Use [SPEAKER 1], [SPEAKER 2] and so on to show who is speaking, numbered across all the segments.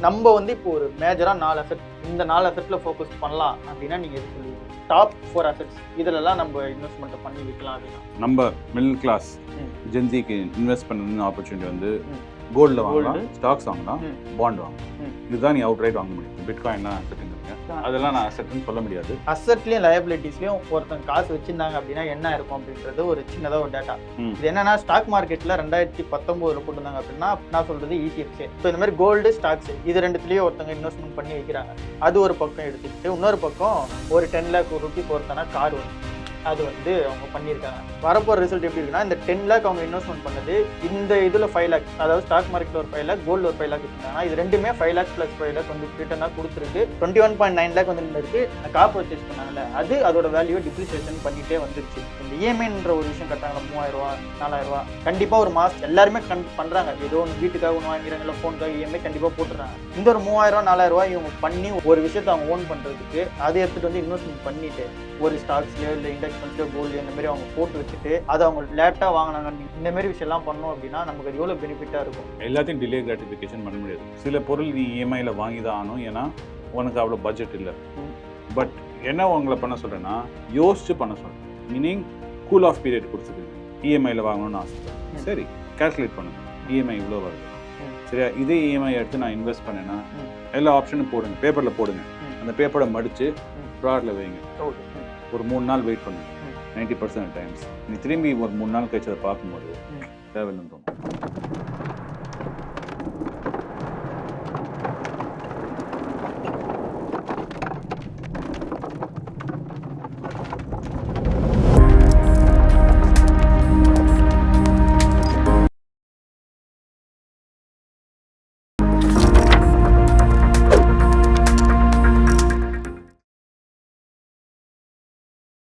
[SPEAKER 1] நம்ம வந்து இப்போ ஒரு மேஜரா நாலு அசெட் இந்த நாலு அசெட்ல ஃபோக்கஸ் பண்ணலாம் அப்படின்னா நீங்க எது சொல்லுவீங்க டாப் ஃபோர் அசெட்ஸ் இதுலலாம் நம்ம இன்வெஸ்ட்மெண்ட் பண்ணி வைக்கலாம் அப்படின்னா
[SPEAKER 2] நம்ம மிடில் கிளாஸ். ஜென்சிக்கு இன்வெஸ்ட் பண்ணணும்னு ஆப்பர்ச்சுனிட்டி வந்து. கோல்டில் வாங்கலாம். ஸ்டாக்ஸ் வாங்கலாம். பாண்ட் வாங்கலாம். இதுதான் நீ அவுட் ரைட் வாங்க முடியும் பிட்காயின்லாம் அதெல்லாம் நான் அசெட்னு சொல்ல முடியாது.
[SPEAKER 1] அசெட்லயும் லயபிலிட்டிஸ்லயும் ஒருத்தங்க காசு வச்சிருந்தாங்க அப்படின்னா என்ன இருக்கும் அப்படின்றது ஒரு சின்னதா ஒரு டேட்டா. இது என்னன்னா ஸ்டாக் மார்க்கெட்ல ரெண்டாயிரத்தி பத்தொன்பதுல கொண்டு வந்தாங்க அப்படின்னா நான் சொல்றது E இடிஎஃப்ஸ் ஸோ இந்த மாதிரி கோல்டு ஸ்டாக்ஸ் இது ரெண்டுத்துலயும் ஒருத்தங்க இன்வெஸ்ட்மெண்ட் பண்ணி வைக்கிறாங்க. அது ஒரு பக்கம் எடுத்துக்கிட்டு இன்னொரு பக்கம் ஒரு டென் லேக் ருபீஸ் ஒருத்தனா கார் வரும் அது வந்து அவங்க பண்ணியிருக்காங்க. வரப்போகிற ரிசல்ட் எப்படி இருக்குன்னா இந்த டென் லேக் அவங்க இன்வெஸ்ட்மெண்ட் பண்ணது இந்த இதில் ஃபைவ் லேக் அதாவது ஸ்டாக் மார்க்கெட்டில் ஒரு ஃபைவ் லேக் கோல்டு ஒரு ஃபைவ் லேக் வச்சிருக்காங்க இது ரெண்டுமே five lakh plus five lakh வந்து ரிட்டர்னாக கொடுத்துருக்கு. Twenty one point nine lakh வந்து இருக்கு கார் பர்ச்சேஸ் பண்ணாங்கல்ல அது அதோட வேல்யூ டிப்ரிசியேஷன் பண்ணிகிட்டே வந்துருச்சு. இந்த இஎம்ஐன்ற ஒரு விஷயம் கட்டாங்க மூவாயிரம் ரூபா நாலாயிரம் ரூபா. ஒரு மாசம் எல்லாருமே கண் பண்ணுறாங்க ஏதோ ஒன்று வீட்டுக்காக ஒன்று வாங்கிறாங்க இல்லை ஃபோனுக்காக இஎம்ஐ கண்டிப்பாக போட்டுறாங்க இந்த ஒரு மூவாயிரம் ரூபா நாலாயிரம் இவங்க பண்ணி ஒரு விஷயத்தை அவங்க ஓன் பண்ணுறதுக்கு அதை எடுத்துகிட்டு வந்து இன்வெஸ்ட்மெண்ட் பண்ணிட்டு ஒரு ஸ்டாக்ஸ்லயோ இல்லை இண்டெக்ஸ் ஃபண்ட்ஸ்லயோ கோல்டு இந்த மாதிரி அவங்க போட்டு வச்சுட்டு அதை அவங்க லேட்டா வாங்கினாங்க. இந்த மாதிரி விஷயம்லாம் பண்ணோம் அப்படின்னா நமக்கு அது எவ்வளவு பெனிஃபிட்டா இருக்கும்?
[SPEAKER 2] எல்லாத்தையும் டிலே கிராட்டிஃபிகேஷன் பண்ண முடியாது. சில பொருள் நீ இஎம்ஐயில் வாங்கி தான் ஆகணும். ஏன்னா உனக்கு அவ்வளோ பட்ஜெட் இல்லை. பட் என்ன உங்களை பண்ண சொல்கிறேன்னா யோசிச்சு பண்ண சொல்கிறேன் மீனிங் கூல் ஆஃப் பீரியட் கொடுத்துருக்கு இஎம்ஐயில் வாங்கணும்னு ஆசைப்படுறேன்
[SPEAKER 1] ம்.
[SPEAKER 2] சரி கால்குலேட் பண்ணுங்க இஎம்ஐ இவ்வளோ வருது. சரியா? இதே இஎம்ஐ எடுத்து நான் இன்வெஸ்ட் பண்ணேன்னா. எல்லா ஆப்ஷனும் போடுங்க. பேப்பரில் போடுங்க. அந்த பேப்பரை மடித்து. ப்ராடில் வைங்க.
[SPEAKER 1] ஓகே.
[SPEAKER 2] ஒரு மூணு நாள் வெயிட் பண்ணுங்க
[SPEAKER 1] ம்.
[SPEAKER 2] நைன்டி பர்சன்ட் டைம்ஸ் நீ திரும்பி ஒரு மூணு நாள் கழிச்சு அதை பார்க்கும்போது. தேவையில்லைன்னு தோணும்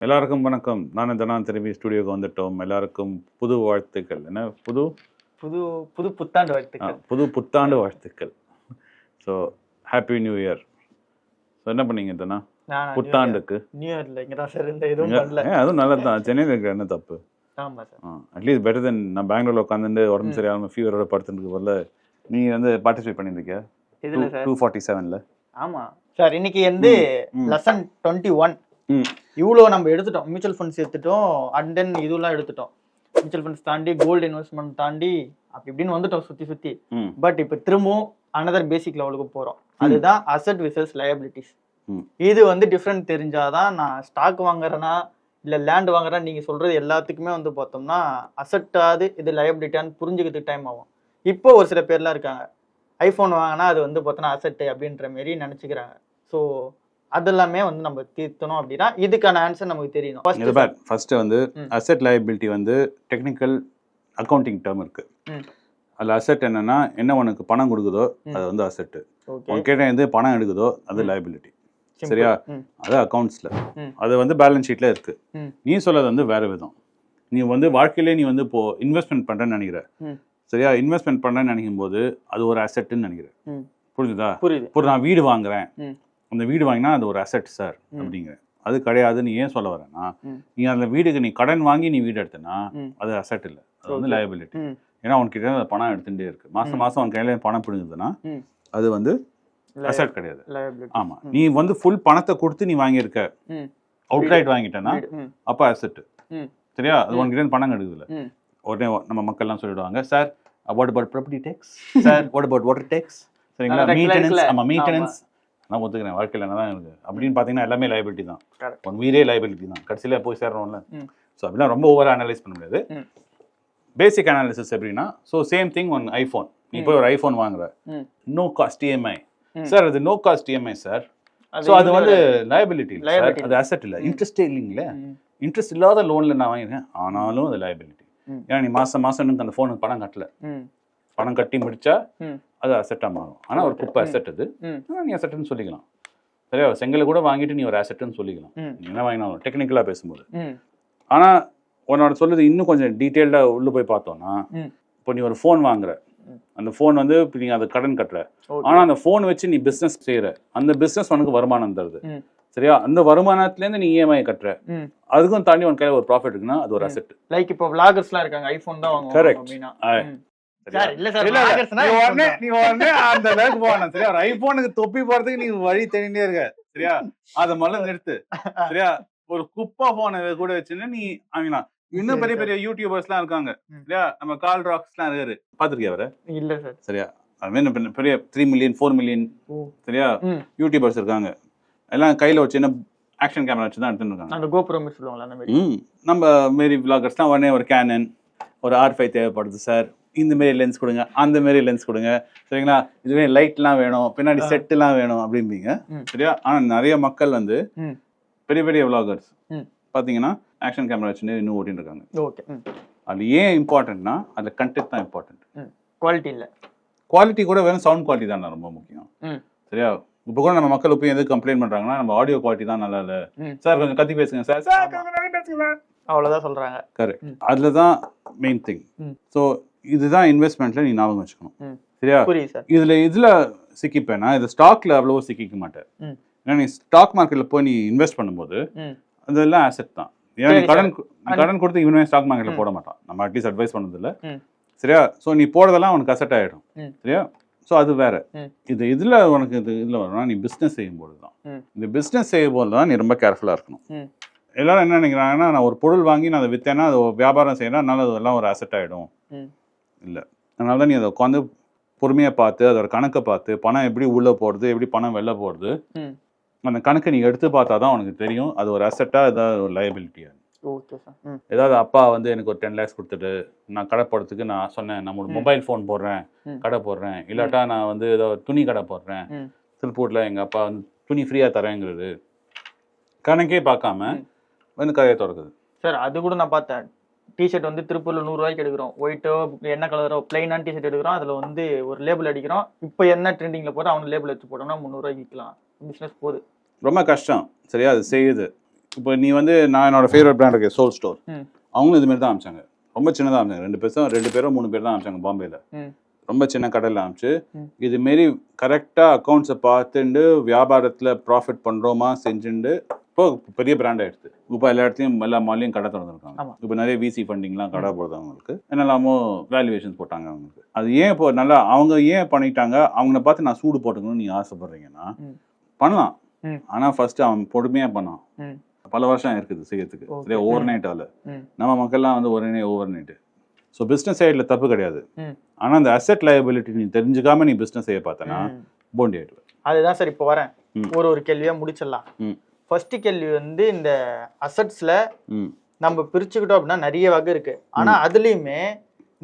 [SPEAKER 2] எல்லாருக்கும் வணக்கம். நான் தனான் திரும்பி ஸ்டுடியோக்கு வந்துட்டோம். எல்லாருக்கும் புது வாழ்த்துக்கள். என்ன? புது?
[SPEAKER 1] புது புது புத்தாண்டு வாழ்த்துக்கள்.
[SPEAKER 2] புது புத்தாண்டு வாழ்த்துக்கள். So happy new year so என்ன பண்ணீங்க தனா? புத்தாண்டுக்கு?
[SPEAKER 1] நியூ இயர்ல இங்க தான் சார் இந்த எதுவும் பண்ணல.
[SPEAKER 2] அதுவும் நல்லது தான் சென்னையில் இருக்கிற என்ன தப்பு?
[SPEAKER 1] ஆமா சார்
[SPEAKER 2] அட்லீஸ்ட் பெட்டர் தென் நான் பெங்களூர்ல உட்காந்துட்டு உடம்பு
[SPEAKER 1] ம்.
[SPEAKER 2] சரியாம ஃபீவரோட படுத்துட்டு போல நீ வந்து பார்ட்டிசிபேட் பண்ணியிருக்கியா
[SPEAKER 1] இதுல
[SPEAKER 2] டூ ஃபார்ட்டி செவனில்
[SPEAKER 1] ஆமா. சார் இன்னைக்கு வந்து. Lesson twenty one. இவ்வளோ நம்ம எடுத்துட்டோம். மியூச்சுவல் ஃபண்ட்ஸ் எடுத்துட்டோம். அண்ட் தென் இதுலாம் எடுத்துட்டோம். மியூச்சுவல் ஃபண்ட்ஸ் தாண்டி கோல்டு இன்வெஸ்ட்மெண்ட் தாண்டி அப்படி இப்படின்னு வந்துட்டோம் சுத்தி சுத்தி.
[SPEAKER 2] ம்.
[SPEAKER 1] பட் இப்போ திரும்பவும் அனதர் பேசிக் லெவலுக்கு போறோம். அதுதான் அசட் விசஸ் லயபிலிட்டிஸ். இது வந்து டிஃப்ரெண்ட் தெரிஞ்சாதான் நான் ஸ்டாக் வாங்குறேன்னா இல்ல லேண்ட் வாங்குறேன் நீங்க சொல்றது எல்லாத்துக்குமே வந்து பார்த்தோம்னா அசட்டாது இது லயபிலிட்டியான்னு புரிஞ்சுக்கிறதுக்கு டைம் ஆகும். இப்போ ஒரு சில பேர்லாம் இருக்காங்க. ஐஃபோன் வாங்கினா அது வந்து பார்த்தோன்னா அசட் அப்படின்ற மாரி நினச்சிக்கிறாங்க. ஸோ அதெல்லாமே வந்து நம்ம தீர்த்தணும் அப்படின்னா இதுக்கான ஆன்சர் நமக்கு தெரியணும்
[SPEAKER 2] ஃபர்ஸ்ட் வந்து. அசெட் liability வந்து டெக்னிக்கல் அக்கவுண்டிங் டேர்ம் இருக்கு. அதில் அசெட் என்னன்னா என்ன உனக்கு பணம் கொடுக்குதோ. அது வந்து அசெட்
[SPEAKER 1] Okay.
[SPEAKER 2] உனக்கிட்ட எது பணம் எடுக்குதோ அது
[SPEAKER 1] Simple.
[SPEAKER 2] சரியா? அது அக்கவுண்ட்ஸ்ல
[SPEAKER 1] ம்.
[SPEAKER 2] அது வந்து பேலன்ஸ் ஷீட்ல இருக்கு. நீ சொல்றது வந்து வேற விதம் நீ வந்து வாழ்க்கையிலே நீ வந்து இப்போ இன்வெஸ்ட்மெண்ட் பண்றேன்னு நினைக்கிற. சரியா இன்வெஸ்ட்மெண்ட் பண்றேன்னு நினைக்கும் போது அது ஒரு அசெட்னு நினைக்கிற
[SPEAKER 1] ம்.
[SPEAKER 2] புரிஞ்சுதா
[SPEAKER 1] புரியுது
[SPEAKER 2] இப்போ நான் வீடு வாங்குறேன். அந்த வீடு வாங்கினா அது ஒரு அசெட் சார். அப்படிங்கிற அது கிடையாதுன்னு ஏன் சொல்ல வரேன்னா. நீ அந்த வீடுக்கு நீ கடன் வாங்கி நீ வீடு எடுத்தனா. அது அசெட் இல்லை அது வந்து. லயபிலிட்டி ஏன்னா உனக்கிட்ட அந்த பணம் எடுத்துட்டே இருக்கு மாசம். மாசம் உன் கையில பணம் பிடுங்குதுன்னா. அது வந்து அசெட் கிடையாது. ஆமா. நீ வந்து ஃபுல் பணத்தை கொடுத்து நீ வாங்கியிருக்க
[SPEAKER 1] ம்.
[SPEAKER 2] அவுட்ரைட் வாங்கிட்டேன்னா அப்ப அசெட். சரியா அது இருந்து பணம் எடுக்குதுல
[SPEAKER 1] ம்.
[SPEAKER 2] உடனே நம்ம மக்கள்லாம் சொல்லிடுவாங்க sir what about property tax sir what about water tax சரிங்களா மெயின்டெனன்ஸ்? ஆமா மெயின்டெனன்ஸ் நான் ஒத்துக்கிறேன். வாழ்க்கையில் என்ன தான் இருக்கு. அப்படின்னு பார்த்தீங்கன்னா எல்லாமே லைபிலிட்டி தான். உன் வீடே லைபிலிட்டி தான். கடைசியில் போய் சேர்றோம்ல
[SPEAKER 1] ம்.
[SPEAKER 2] ஸோ அப்படிலாம் ரொம்ப ஓவராக அனலைஸ் பண்ண முடியாது. பேசிக் அனாலிசிஸ் எப்படின்னா so same thing one iPhone நீ போய் ஒரு ஐஃபோன் வாங்குற. No cost EMI. சார் அது no cost EMI sir so அது வந்து லயபிலிட்டி. அது அசெட் இல்லை. இன்ட்ரெஸ்டே இல்லைங்களே. இன்ட்ரெஸ்ட் இல்லாத லோனில் நான் வாங்கினேன் ஆனாலும் அது லயபிலிட்டி. ஏன்னா நீ மாதம் மாதம் எனக்கு அந்த ஃபோனுக்கு பணம் கட்டல. பணம் கட்டி முடிச்சா. அது அசெட்டாக மாறும். ஆனால் ஒரு குப்பை. அசெட் அது. நீ அசெட்னு சொல்லிக்கலாம். சரியா? செங்கலை கூட வாங்கிட்டு நீ ஒரு அசெட்னு சொல்லிக்கலாம். நீ என்ன வாங்கினாலும் டெக்னிக்கலாக பேசும்போது. ஆனால் உன்னோட சொல்லுது இன்னும் கொஞ்சம் டீட்டெயில்டாக உள்ளே போய் பார்த்தோம்னா
[SPEAKER 1] ம்.
[SPEAKER 2] இப்போ நீ ஒரு ஃபோன் வாங்குற. அந்த ஃபோன் வந்து நீ அதை கடன் கட்டுற. ஆனால் அந்த ஃபோன் வச்சு நீ பிஸ்னஸ் செய்கிற அந்த பிஸ்னஸ் உனக்கு வருமானம் தருது. சரியா? அந்த வருமானத்துலேருந்து நீ இஎம்ஐ கட்டுற.
[SPEAKER 1] ம்.
[SPEAKER 2] அதுக்கும் தாண்டி உன் கையில் ஒரு ப்ராஃபிட் இருக்குன்னா அது ஒரு. அசெட்
[SPEAKER 1] லைக் இப்போ விளாகர்ஸ்லாம் இருக்காங்க ஐஃபோன் தான் வாங்குவாங்க
[SPEAKER 2] ஐபோனுக்கு தொப்பி போறதுக்கு நீ வழி தேடிட்டே இருக்க சரியா? அத முதல்ல நிறுத்து சரியா? ஒரு குப்பை போனை கூட வச்சுன்னு நீ வாங்கினா. இன்னும் பெரிய. பெரிய யூடியூபர்ஸ் எல்லாம் இருக்காங்க. சரியா? நம்ம கால் ராக்ஸ் எல்லாம் இருக்காரு. பாத்திருக்கியா அவரை?
[SPEAKER 1] இல்ல சார்.
[SPEAKER 2] சரியா? அது மாதிரி பெரிய- த்ரீ மில்லியன் ஃபோர் மில்லியன். சரியா. யூடியூபர்ஸ் இருக்காங்க. எல்லாம் கையில ஒரு சின்ன ஆக்ஷன் கேமரா வச்சு தான் எடுத்துட்டு இருக்காங்க.
[SPEAKER 1] அந்த கோபுரம் சொல்லுவாங்களா
[SPEAKER 2] நம்ம மாரி விளாகர்ஸ்லாம் உடனே ஒரு கேனன் ஒரு ஆர் ஃபைவ் தேவைப்படுது சார் இந்த மாரி லென்ஸ் கொடுங்க அந்த மாரி லென்ஸ் கொடுங்க. சரிங்களா? இதுவே லைட்லாம் வேணும் பின்னாடி. செட்டுலாம் வேணும் அப்படிம்பீங்க. சரியா? ஆனா நிறைய மக்கள் வந்து. பெரிய பெரிய விளாகர்ஸ்
[SPEAKER 1] ம்.
[SPEAKER 2] பாத்தீங்கன்னா ஆக்ஷன் கேமரா வச்சுன்னு இன்னும் ஓட்டின்னு இருக்காங்க.
[SPEAKER 1] ஓகே.
[SPEAKER 2] அது ஏன் இம்பார்ட்டன்ட்னா அதுல கண்டென்ட் தான் இம்பார்ட்டன்ட்
[SPEAKER 1] குவாலிட்டி இல்ல.
[SPEAKER 2] குவாலிட்டி கூட வெறும் சவுண்ட் குவாலிட்டி தான் ரொம்ப முக்கியம். சரியா? இப்போ கூட நம்ம மக்கள் போய் எது கம்ப்ளைண்ட் பண்றாங்கன்னா நம்ம ஆடியோ குவாலிட்டி தான் நல்லா இல்ல. சார் கொஞ்சம் கத்தி பேசுங்க சார் சார்
[SPEAKER 1] அவ்வளவுதான் சொல்றாங்க.
[SPEAKER 2] கரெக்ட். அதுல தான் மெயின் திங். ஸோ இதுதான் இன்வெஸ்ட்மெண்ட்ல நீ ஞாபகம் வச்சுக்கணும். சரியா இதுல இதுல சிக்கிப்பேனா இது ஸ்டாக்ல அவ்வளவோ சிக்கிக்க மாட்டேன். ஏன்னா நீ ஸ்டாக் மார்க்கெட்ல போய் நீ இன்வெஸ்ட் பண்ணும்போது. அதெல்லாம் ஆசெட் தான் ஏன்னா நீ கடன் கடன் கொடுத்து இவனே ஸ்டாக் மார்க்கெட்ல. போட மாட்டான் நம்ம அட்லீஸ்ட் அட்வைஸ் பண்ணது இல்ல
[SPEAKER 1] ம்.
[SPEAKER 2] சரியா ஸோ நீ போடுறதெல்லாம் உனக்கு அசெட் ஆயிடும். சரியா ஸோ அது வேற. இது இதுல உனக்கு இது இதுல வரணும்னா நீ பிஸ்னஸ் செய்யும்போது தான். இந்த பிஸ்னஸ் செய்யும்போது தான் நீ ரொம்ப கேர்ஃபுல்லா இருக்கணும். எல்லாரும் என்ன நினைக்கிறாங்கன்னா நான் ஒரு பொருள் வாங்கி நான் அதை வித்தேன்னா அது வியாபாரம் செய்யறேன் அதனால அதெல்லாம் ஒரு அசெட் ஆயிடும். இல்ல. அதனால தான் நீ அதை உட்காந்து பொறுமையா பார்த்து அதோட கணக்கை பார்த்து பணம் எப்படி உள்ள போறது எப்படி பணம் வெளில போறது
[SPEAKER 1] ம்.
[SPEAKER 2] அந்த கணக்கை நீ எடுத்து பார்த்தா தான் உனக்கு தெரியும். அது ஒரு அசெட்டா ஏதாவது ஒரு
[SPEAKER 1] ம்.
[SPEAKER 2] ஏதாவது அப்பா வந்து எனக்கு ஒரு டென் லேக்ஸ் கொடுத்துட்டு நான் கடை போடுறதுக்கு நான் சொன்னேன் நம்ம ஒரு
[SPEAKER 1] ம்.
[SPEAKER 2] மொபைல் ஃபோன் போடுறேன். கடை போடுறேன். இல்லாட்டா நான் வந்து ஏதோ துணி கடை போடுறேன். திருப்பூர்ல எங்க அப்பா வந்து துணி ஃப்ரீயா தரேங்கிறது. கணக்கே பார்க்காம. வந்து கதையை திறக்குது.
[SPEAKER 1] சார் அது கூட நான் பார்த்தேன். டிஷர்ட் வந்து திருப்பூர்ல நூறு ரூபாய்க்கு எடுக்கிறோம் ஒயிட்டோ என்ன கலரோ பிளைனான டிஷர்ட் எடுக்கிறோம். அதுல வந்து ஒரு லேபிள் அடிக்கிறோம். இப்போ என்ன ட்ரெண்டிங்ல போட்டு அவன் லேபிள் வச்சு போட்டோம்னா முந்நூறுவாய்க்கு விற்கலாம் பிசினஸ் போகுது.
[SPEAKER 2] ரொம்ப கஷ்டம். சரியா? அது செய்யுது. இப்போ நீ வந்து நான் என்னோட ஃபேவரட் பிராண்ட் இருக்கு சோல் ஸ்டோர். அவங்களும் இது மாதிரி தான் அமிச்சாங்க ரொம்ப சின்னதாக அமிச்சாங்க ரெண்டு பேரும் ரெண்டு பேரும் மூணு பேர் தான் அமிச்சாங்க பாம்பேல. ரொம்ப சின்ன கடையில் அமிச்சு
[SPEAKER 1] ம்.
[SPEAKER 2] இது மாரி கரெக்டாக அக்கௌண்ட்ஸை பார்த்துண்டு வியாபாரத்தில் ப்ராஃபிட் பண்ணுறோமா செஞ்சுண்டு இப்போ பெரிய பிராண்ட் ஆயிடுச்சு இப்போ எல்லா இடத்துலையும் எல்லா மாலையும் கடை திறந்துருக்காங்க. இப்போ நிறைய விசி ஃபண்டிங்லாம் கடை போடுது அவங்களுக்கு என்னெல்லாமோ வேல்யூவேஷன்ஸ் போட்டாங்க அவங்களுக்கு அது ஏன் இப்போ நல்லா அவங்க ஏன் பண்ணிட்டாங்க அவங்கள பார்த்து நான் சூடு போட்டுக்கணும்னு நீங்க ஆசைப்படுறீங்கன்னா. பண்ணலாம். ஆனா ஃபர்ஸ்ட் அவன் பொறுமையா பண்ணான். பல வருஷம் இருக்குது செய்யறதுக்கு. சரியா ஓவர் நைட் ஆகல
[SPEAKER 1] ம்.
[SPEAKER 2] நம்ம மக்கள்லாம் வந்து ஒரே ஓவர் நைட்டு ஸோ பிஸ்னஸ் சைடில் தப்பு கிடையாது
[SPEAKER 1] ம்.
[SPEAKER 2] ஆனா அந்த அசெட் லயபிலிட்டி நீ தெரிஞ்சுக்காம நீ பிஸ்னஸ் செய்ய பார்த்தனா. போண்டி ஆயிடுவேன்
[SPEAKER 1] அதுதான் சார் இப்போ வரேன். ஒரு ஒரு கேள்வியா முடிச்சிடலாம். ஃபர்ஸ்ட் கேள்வி வந்து இந்த அசட்ஸ்ல நம்ம பிரிச்சுக்கிட்டோம் அப்படின்னா நிறைய வகை இருக்கு. ஆனா அதுலயுமே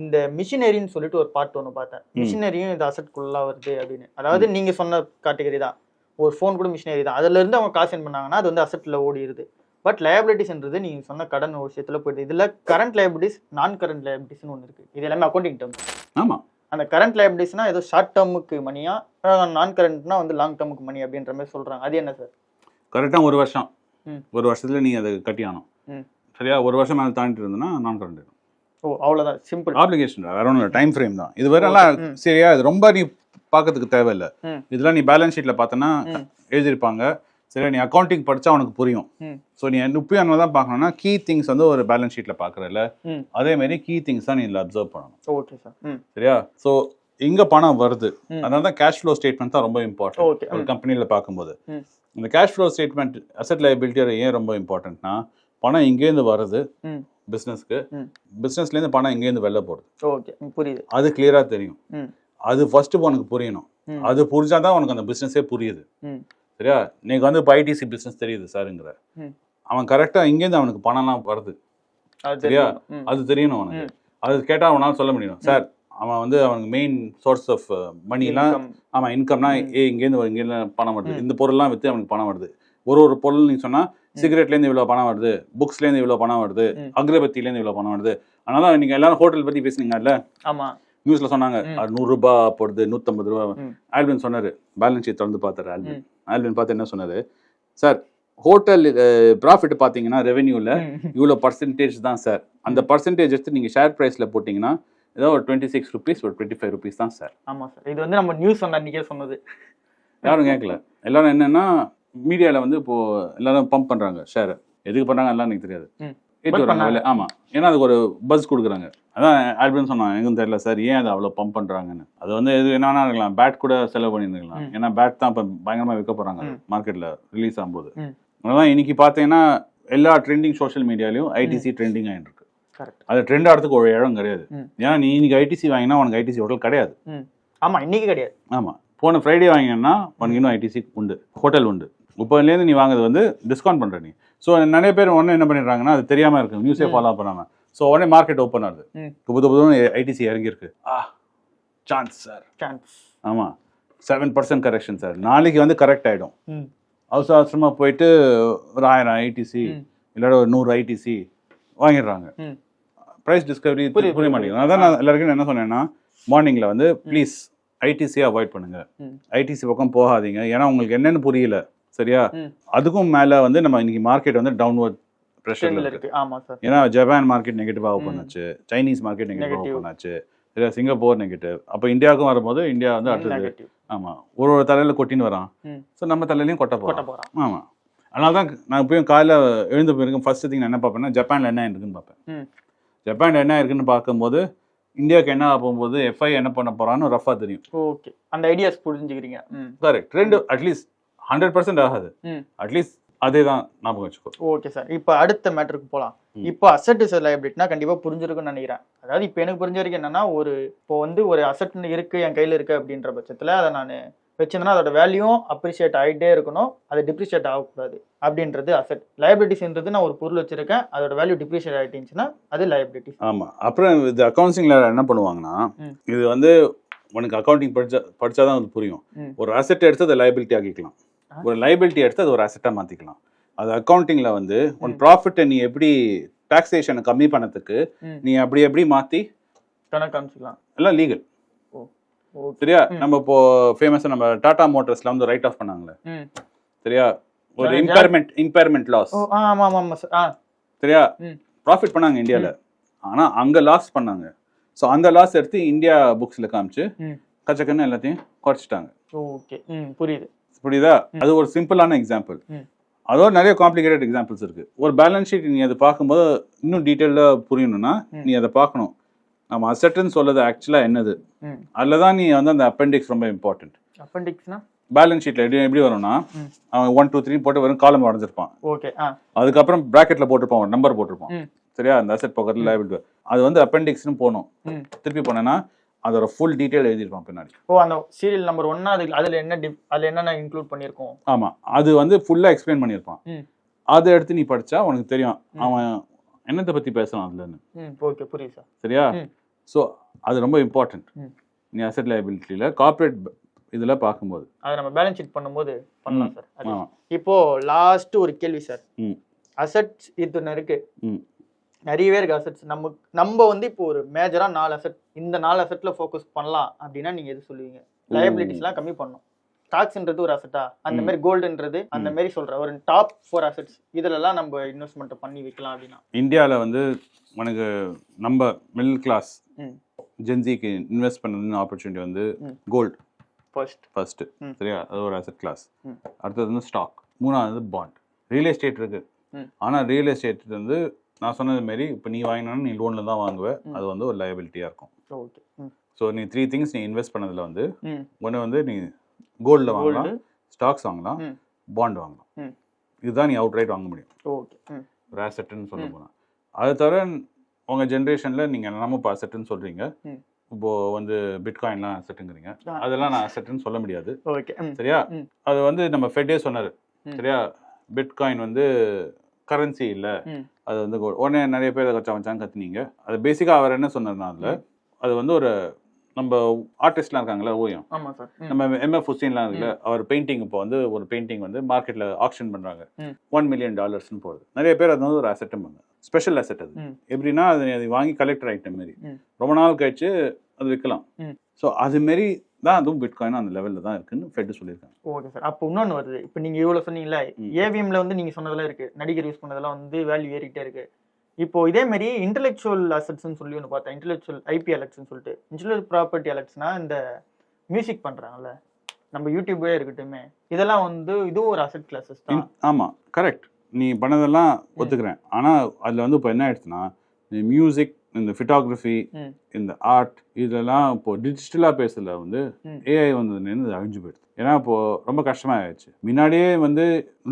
[SPEAKER 1] இந்த மிஷினரின்னு சொல்லிட்டு ஒரு பார்ட் ஒன்று பார்த்தேன். மிஷினரியும் இந்த அசட்குள்ளா வருது அப்படின்னு. அதாவது நீங்க சொன்ன கேட்டகரி தான். ஒரு ஃபோன் கூட மிஷினரி தான். அதுல இருந்து அவங்க காசு பண்ணாங்கன்னா அது வந்து அசட்ல ஓடிடுது. பட் லயபிலிட்டிஸ்ன்றது நீங்க சொன்ன கடன் ஒரு விஷயத்துல போயிடுது. இதுல கரண்ட் லயபிலிட்டிஸ் நான் கரண்ட் லயபிலிட்டிஸ்னு ஒன்று இருக்கு. இது எல்லாமே அக்கௌண்டிங் டேர்ம்
[SPEAKER 2] ஆமா.
[SPEAKER 1] அந்த கரண்ட் லயபிலிட்டிஸ்னா ஏதோ ஷார்ட் டேர்முக்கு மணியா நான் கரண்ட்னா வந்து லாங் டேர்முக்கு மணி அப்படின்ற மாதிரி சொல்றாங்க. அது என்ன சார்
[SPEAKER 2] கரெக்டாக ஒரு வருஷம். ஒரு வருஷத்துல நீ அதை கட்டி ஆகணும். சரியா? ஒரு வருஷம் மேலே தாண்டிட்டு இருந்ததுன்னா நான் கரண்ட்
[SPEAKER 1] ஓ அவ்வளவுதான். சிம்பிள்
[SPEAKER 2] ஆப்ளிகேஷன் வேற ஒன்றும் இல்லை டைம் ஃப்ரேம் தான். இது வரலாம்
[SPEAKER 1] ம்.
[SPEAKER 2] சரியா? இது ரொம்ப நீ பார்க்கறதுக்கு தேவையில்லை. இதெல்லாம் நீ பேலன்ஸ் ஷீட்ல பார்த்தனா
[SPEAKER 1] ம்.
[SPEAKER 2] எழுதியிருப்பாங்க. சரியா? நீ அக்கௌண்டிங் படிச்சா உனக்கு புரியும். ஸோ நீ உப்பியான தான் பார்க்கணும்னா கீ திங்ஸ் வந்து ஒரு பேலன்ஸ் ஷீட்ல பார்க்குறல. அதே மாதிரி கீ திங்ஸ் தான் நீ இதில் அப்சர்வ் பண்ணணும்.
[SPEAKER 1] ஓகே சார்
[SPEAKER 2] சரியா? ஸோ இங்க பணம் வருது. அதனால தான் கேஷ் ஃப்ளோ ஸ்டேட்மெண்ட் தான் ரொம்ப இம்பார்ட்டன்ட் ஒரு கம்பெனியில் பார்க்கும்போது. இந்த cash flow statement asset liability ஏன் ரொம்ப இம்பார்ட்டன்ட்னா பணம் இங்கேருந்து வருது. பிஸ்னஸ்க்கு. பிஸ்னஸ்லேருந்து பணம் இங்கேருந்து வெளில போகுது.
[SPEAKER 1] ஓகே புரியுது.
[SPEAKER 2] அது கிளியராக தெரியும். அது ஃபர்ஸ்ட் உனக்கு புரியணும். அது புரிஞ்சாதான் உனக்கு அந்த பிஸ்னஸே புரியுது. சரியா? நீங்க வந்து இப்போ ஐடிசி பிஸ்னஸ் தெரியுது சாருங்கிற. அவன் கரெக்டாக இங்கேருந்து அவனுக்கு பணம்லாம் வருது. சரியா? அது தெரியணும் அவனுக்கு அது கேட்டால் அவனால் சொல்ல முடியும். சார் அவன் வந்து அவனுக்கு மெயின் சோர்ஸ் ஆஃப் மணிலாம். ஆமாம் இன்கம்னா. ஏ இங்கேருந்து இங்கேருந்து பணம் வருது. இந்த பொருள்லாம் விற்று அவனுக்கு பணம் வருது ஒரு ஒரு பொருள் நீ சொன்னா சிகரெட்லேருந்து இவ்வளோ பணம் வருது புக்ஸ்லேருந்து இவ்வளோ பணம் வருது. அக்ரபத்திலேருந்து இவ்வளோ பணம் வருது அதனால நீங்க எல்லாரும் ஹோட்டல் பத்தி பேசுனீங்கல்ல
[SPEAKER 1] ஆமா
[SPEAKER 2] நியூஸ்ல சொன்னாங்க. அது நூறுரூபா போடுது நூற்றம்பது ரூபா. ஆல்வின் சொன்னாரு பேலன்ஸ் ஷீட் திறந்து பார்த்தாரு ஆல்வின். ஆல்வின் பார்த்து என்ன சொன்னாரு சார் ஹோட்டல் ப்ராஃபிட் பார்த்தீங்கன்னா ரெவென்யூல
[SPEAKER 1] ம்.
[SPEAKER 2] இவ்வளோ பர்சன்டேஜ் தான் சார் அந்த பர்சன்டேஜ் எடுத்து நீங்கள் ஷேர் ப்ரைஸில் போட்டிங்கன்னா ஏதோ ஒரு டுவெண்ட்டி சிக்ஸ் ருபீஸ் ஒரு டுவெண்ட்டி ஃபைவ் ருபீஸ் தான் சார்
[SPEAKER 1] ஆமா சார் இது வந்து நம்ம நியூஸ் சொன்ன அன்னைக்கே சொன்னது.
[SPEAKER 2] யாரும் கேட்கல எல்லாரும் என்னன்னா மீடியாவில் வந்து இப்போ எல்லாரும் பம்ப் பண்ணுறாங்க ஷேர் எதுக்கு பண்ணுறாங்க எல்லாம் எனக்கு தெரியாது. ஏற்றி
[SPEAKER 1] Buzz
[SPEAKER 2] வராங்க
[SPEAKER 1] பண்ணாங்க.
[SPEAKER 2] வெளில. ஆமா. ஏன்னா அதுக்கு ஒரு பஸ் கொடுக்குறாங்க. அதான் ஆல்பின் சொன்னாங்க. எங்கும் தெரியல சார் ஏன் அதை அவ்வளோ பம்ப் பண்றாங்கன்னு. அது வந்து எது என்னன்னா இருக்கலாம். பேட் கூட செலவு பண்ணியிருந்துக்கலாம். ஏன்னா பேட் தான் இப்போ பயங்கரமா விற்க போறாங்க.
[SPEAKER 1] ம்.
[SPEAKER 2] மார்க்கெட்ல ரிலீஸ் ஆகும்போது. அதான் இன்னைக்கு பார்த்தீங்கன்னா எல்லா ட்ரெண்டிங் சோஷியல் மீடியாலையும் ஐடிசி ட்ரெண்டிங் ஆகிட்டு அது ட்ரெண்ட் ஆகிறதுக்கு ஒரு இடம் கிடையாது. ஏன்னா நீ இன்னைக்கு ஐடிசி வாங்கினா உனக்கு ஐடிசி ஹோட்டல் கிடையாது.
[SPEAKER 1] ஆமா இன்னைக்கு கிடையாது.
[SPEAKER 2] ஆமா. போன ஃப்ரைடே வாங்கினா உனக்கு இன்னும் ஐடிசி உண்டு. ஹோட்டல் உண்டு. முப்பதுலேருந்து நீ வாங்குறது வந்து டிஸ்கவுண்ட் பண்ற நீ. ஸோ நிறைய பேர் உடனே என்ன பண்ணிடுறாங்கன்னா அது தெரியாம இருக்கு. நியூஸே. ஃபாலோ பண்ணாம. ஸோ உடனே மார்க்கெட் ஓப்பன் ஆகுது. புது புது ஐடிசி இறங்கி இருக்கு ஆ சான்ஸ் சார்
[SPEAKER 1] சான்ஸ்
[SPEAKER 2] ஆமா. செவன் பர்சன்ட் கரெக்ஷன் சார் நாளைக்கு வந்து கரெக்ட் ஆயிடும்.
[SPEAKER 1] ம்.
[SPEAKER 2] அவசர அவசரமா போயிட்டு ஒரு ஆயிரம் ஐடிசி. இல்லாட ஒரு நூறு ஐடிசி வாங்கிடுறாங்க. ப்ரைஸ் டிஸ்கவரி புரிய. மாட்டேங்குது. அதான் நான் எல்லாருக்கும் என்ன சொன்னேன்னா மார்னிங்ல வந்து ப்ளீஸ் ஐடிசியை அவாய்ட் பண்ணுங்க. ஐடிசி பக்கம் போகாதீங்க. ஏன்னா உங்களுக்கு என்னன்னு புரியல. சரியா. அதுக்கும் மேல வந்து நம்ம இன்னைக்கு மார்க்கெட் வந்து டவுன்வர்ட் ப்ரெஷர்ல இருக்கு. ஏன்னா ஜப்பான் மார்க்கெட் நெகட்டிவாக ஓப்பன். ஆச்சு சைனீஸ் மார்க்கெட் நெகட்டிவாக
[SPEAKER 1] Negative.
[SPEAKER 2] ஓப்பன் ஆச்சு சரியா? சிங்கப்பூர் நெகட்டிவ் அப்போ இந்தியாவுக்கும் வரும்போது இந்தியா வந்து அடுத்தது
[SPEAKER 1] நெகட்டிவ்
[SPEAKER 2] ஆமா. ஒரு ஒரு தலையில கொட்டின்னு வரான். ஸோ நம்ம தலையிலையும் கொட்ட போகிறோம்
[SPEAKER 1] போறான்.
[SPEAKER 2] ஆமா. அதனால தான் நான் இப்பயும் காலைல எழுந்த பிறகு ஃபர்ஸ்ட் திங் நான் என்ன பார்ப்பேன்னா ஜப்பான்ல என்ன இருக்குன்னு பார்ப்பேன். ஜப்பான்ல என்ன இருக்குன்னு பார்க்கும்போது இந்தியாவுக்கு என்ன போகும்போது எஃப்ஐ என்ன பண்ண போறான்னு ரஃபா தெரியும்.
[SPEAKER 1] ஓகே. அந்த ஐடியாஸ் புரிஞ்சுக்கிறீங்க.
[SPEAKER 2] கரெக்ட் ரெண்டு அட்லீஸ்ட் ஹண்ட்ரட் பர்சன்ட் ஆகாது. அட்லீஸ்ட் அதே தான் ஞாபகம் வச்சுக்கோ.
[SPEAKER 1] Okay sir. இப்போ அடுத்த மேட்டருக்கு போகலாம். இப்போ அசட் இஸ் லைபிலிட்டினா கண்டிப்பா புரிஞ்சிருக்கும்னு நினைக்கிறேன். அதாவது இப்போ எனக்கு புரிஞ்ச வரைக்கும் என்னன்னா ஒரு இப்போ வந்து ஒரு அசட் இருக்கு என் கையில இருக்கு அப்படின்ற பட்சத்துல அதை நான் வச்சிருந்தேன்னா அதோட வேல்யூவும் அப்ரிஷியேட் ஆகிட்டே இருக்கணும் அது டிப்ரிஷியேட் ஆகக்கூடாது அப்படின்றது அசட் லைபிலிட்டிஸ்ன்றது நான் ஒரு பொருள் வச்சிருக்கேன் அதோட வேல்யூ டிப்ரிஷியேட் ஆகிட்டுச்சுன்னா அது லைபிலிட்டிஸ்
[SPEAKER 2] ஆமா அப்புறம் இது அக்கௌண்ட்ஸிங்ல என்ன பண்ணுவாங்கன்னா. இது வந்து உனக்கு அக்கௌண்டிங் படிச்சா படிச்சாதான் அது புரியும்
[SPEAKER 1] ம்.
[SPEAKER 2] ஒரு அசெட் எடுத்து அதை லைபிலிட்டி ஆக்கிக்கலாம். ஒரு லைபிலிட்டி எடுத்து அது ஒரு அசெட்டா மாத்திக்கலாம் அது அக்கௌண்டிங்ல வந்து உன். ப்ராஃபிட்டை நீ எப்படி டாக்ஸேஷனை கம்மி பண்ணதுக்கு
[SPEAKER 1] ம்.
[SPEAKER 2] நீ அப்படி எப்படி மாத்தி
[SPEAKER 1] கணக்கு காமிச்சிக்கலாம்
[SPEAKER 2] எல்லாம் லீகல் சரியா. நம்ம இப்போ ஃபேமஸா நம்ம டாடா மோட்டார்ஸ்ல வந்து ரைட் ஆஃப் பண்ணாங்களே. சரியா? ஒரு இம்பேர்மெண்ட் இம்பேர்மெண்ட் லாஸ்
[SPEAKER 1] ஆமா ஆமா ஆமா
[SPEAKER 2] சரியா. ப்ராஃபிட் பண்ணாங்க இந்தியால ஆனா அங்க லாஸ் பண்ணாங்க. ஸோ அந்த லாஸ் எடுத்து இந்தியா புக்ஸ்ல காமிச்சு. கச்சக்கன்னு எல்லாத்தையும் குறைச்சிட்டாங்க.
[SPEAKER 1] ஓகே. புரியுது.
[SPEAKER 2] புரியுதா. அது ஒரு சிம்பிளான எக்ஸாம்பிள். அதோட நிறைய காம்ப்ளிகேட்டட் எக்ஸாம்பிள்ஸ் இருக்கு. ஒரு பேலன்ஸ் ஷீட் நீ அதை பார்க்கும்போது இன்னும் டீட்டெயிலாக புரியணும்னா. நீ அதை பார்க்கணும். நம்ம அசட்டுன்னு சொல்றது ஆக்சுவலா என்னது? அதில் தான் நீ வந்து அந்த அப்பெண்டிக்ஸ் ரொம்ப இம்பார்ட்டன்ட்
[SPEAKER 1] அப்பண்டிக்ஸ்னா
[SPEAKER 2] பேலன்ஸ் ஷீட்ல எப்படி எப்படி வரும்னா. அவன் ஒன் டூ த்ரீ போட்டு வெறும் காலம் வரைஞ்சிருப்பான்
[SPEAKER 1] ஓகே
[SPEAKER 2] அதுக்கப்புறம் பிராக்கெட்ல போட்டிருப்பான் நம்பர் போட்டிருப்பான். சரியா? அந்த அசெட் பக்கத்தில். லைபிலிட்டி அது வந்து அப்பெண்டிக்ஸ்னு போகணும் திருப்பி போனேன்னா அதோட ஃபுல் டீட்டெயில் எழுதியிருப்பான் பின்னாடி.
[SPEAKER 1] ஓ அந்த சீரியல் நம்பர் ஒன்னா அது அதுல என்ன டிப் அதுல என்னென்ன இன்க்ளூட் பண்ணியிருக்கோம்?
[SPEAKER 2] ஆமா அது வந்து ஃபுல்லா எக்ஸ்பிளைன் பண்ணியிருப்பான். அதை எடுத்து நீ படிச்சா உனக்கு தெரியும். அவன் என்னத்தை பத்தி பேசலாம் அதுலன்னு.
[SPEAKER 1] ஓகே புரியுது சார்
[SPEAKER 2] சரியா. ஸோ அது ரொம்ப இம்பார்ட்டன்ட்
[SPEAKER 1] ம்.
[SPEAKER 2] நீ அசெட் லைபிலிட்டியில கார்ப்பரேட் இதுல பார்க்கும்போது.
[SPEAKER 1] அதை நம்ம பேலன்ஸ் ஷீட் பண்ணும்போது பண்ணலாம் சார் இப்போ லாஸ்ட் ஒரு கேள்வி சார். அசட்ஸ் இது இருக்கு. நிறையவே இருக்கு அசட்ஸ் நம்ம நம்ம வந்து இப்போ ஒரு மேஜரா நாலு அசட் இந்த நாலு அசெட்ல ஃபோக்கஸ் பண்ணலாம் அப்படின்னா நீங்க எது சொல்லுவீங்க? லயபிலிட்டிஸ்லாம் கம்மி பண்ணும் ஸ்டாக்ஸ்ன்றது ஒரு அசட்டா அந்த. மாதிரி கோல்டுன்றது அந்த. மாதிரி சொல்ற ஒரு டாப் ஃபோர் அசெட்ஸ் இதுலலாம் நம்ம இன்வெஸ்ட்மெண்ட் பண்ணி வைக்கலாம் அப்படின்னா
[SPEAKER 2] இந்தியால வந்து உனக்கு நம்ம மிடில் கிளாஸ். ஜென்சிக்கு இன்வெஸ்ட் பண்ணணும்னு ஆப்பர்ச்சுனிட்டி வந்து. Gold
[SPEAKER 1] first
[SPEAKER 2] first. சரியா அது ஒரு அசெட் கிளாஸ். அடுத்தது வந்து ஸ்டாக் மூணாவது பாண்ட் ரியல் எஸ்டேட் இருக்கு
[SPEAKER 1] ம்.
[SPEAKER 2] ஆனா ரியல் எஸ்டேட் வந்து நான் சொன்னது மாரி இப்போ நீ வாங்கினா நீ லோன்ல தான் வாங்குவ
[SPEAKER 1] ம்.
[SPEAKER 2] அது வந்து ஒரு லயபிலிட்டியா இருக்கும் ஸோ நீ த்ரீ திங்ஸ் நீ இன்வெஸ்ட் பண்ணதுல வந்து ஒன்று வந்து நீ கோல்டில் வாங்கலாம் ஸ்டாக்ஸ் வாங்கலாம். பாண்ட் வாங்கலாம். இதுதான் நீ அவுட் ரைட் வாங்க முடியும்
[SPEAKER 1] ஓகே
[SPEAKER 2] ஒரு ஆசெட்டுன்னு சொல்ல. போனால் அது தவிர உங்கள் ஜென்ரேஷனில் நீங்கள் என்னமோ இப்போ அசெட்டுன்னு சொல்கிறீங்க
[SPEAKER 1] ம்.
[SPEAKER 2] இப்போ வந்து பிட்காயின்லாம் அசெட்டுங்கிறீங்க. அதெல்லாம் நான் அசெட்டுன்னு சொல்ல முடியாது
[SPEAKER 1] ஓகே
[SPEAKER 2] சரியா. அது வந்து நம்ம ஃபெட்டே சொன்னார். சரியா பிட்காயின் வந்து கரன்சி இல்லை. அது வந்து. உடனே நிறைய பேர் அதை கச்சா வச்சாங்க கத்துனீங்க அது பேசிக்காக அவர் என்ன சொன்னார்னா அதில் அது வந்து ஒரு நம்ம ஆர்டிஸ்ட்லாம் இருக்காங்களா ஓவியம்
[SPEAKER 1] ஆமா சார். ம்.
[SPEAKER 2] நம்ம எம்எஃப் ஹுசேன்லாம் இருக்குல்ல அவர் பெயிண்டிங் இப்போ வந்து ஒரு பெயிண்டிங் வந்து மார்க்கெட்ல ஆக்ஷன் பண்றாங்க. ஒன் மில்லியன் டாலர்ஸ்னு போகுது. நிறைய பேர் அது வந்து ஒரு அசெட்டும் பண்ண ஸ்பெஷல் அசெட் அது. எப்படின்னா அது அது வாங்கி கலெக்டர் ஐட்டம் மாரி.
[SPEAKER 1] ம்.
[SPEAKER 2] ரொம்ப நாள் கழிச்சு அது விற்கலாம். ஸோ அது மாரி தான் அதுவும் பிட்காயின் அந்த லெவலில் தான் இருக்குன்னு ஃபெட் சொல்லியிருக்காங்க.
[SPEAKER 1] Okay sir. அப்போ இன்னொன்று வருது. இப்போ நீங்க இவ்வளவு சொன்னீங்கல்ல
[SPEAKER 2] ம்.
[SPEAKER 1] ஏவிஎம்ல வந்து நீங்க சொன்னதெல்லாம் இருக்கு. நடிகர் யூஸ் பண்ணதெல்லாம் வந்து வேல்யூ ஏறிக்கிட்டே இருக்கு. இப்போ இதே மாதிரி இன்டெலெக்சுவல் அசட்ஸ்னு சொல்லி ஒன்று பார்த்தேன். இன்டெலெக்சுவல் ஐபி அலெக்ட்ஸ்னு சொல்லிட்டு. இன்டெலெக்சுவல் ப்ராப்பர்ட்டி அலெக்ட்ஸ்னா இந்த மியூசிக் பண்றாங்கல்ல. நம்ம யூடியூபே இருக்கட்டுமே. இதெல்லாம் வந்து இதுவும் ஒரு அசட் கிளாஸஸ் தான்.
[SPEAKER 2] ஆமா கரெக்ட் நீ பண்ணதெல்லாம் ஒத்துக்கிறேன். ஆனா அதுல வந்து இப்போ என்ன ஆயிடுச்சுன்னா மியூசிக் இந்த ஃபிட்டாகிராஃபி. இந்த ஆர்ட் இதெல்லாம் இப்போ டிஜிட்டலா பேசல வந்து. ஏஐ வந்ததுலேருந்து இது அழிஞ்சு போயிடுது. ஏன்னா இப்போ ரொம்ப கஷ்டமா ஆயிடுச்சு முன்னாடியே வந்து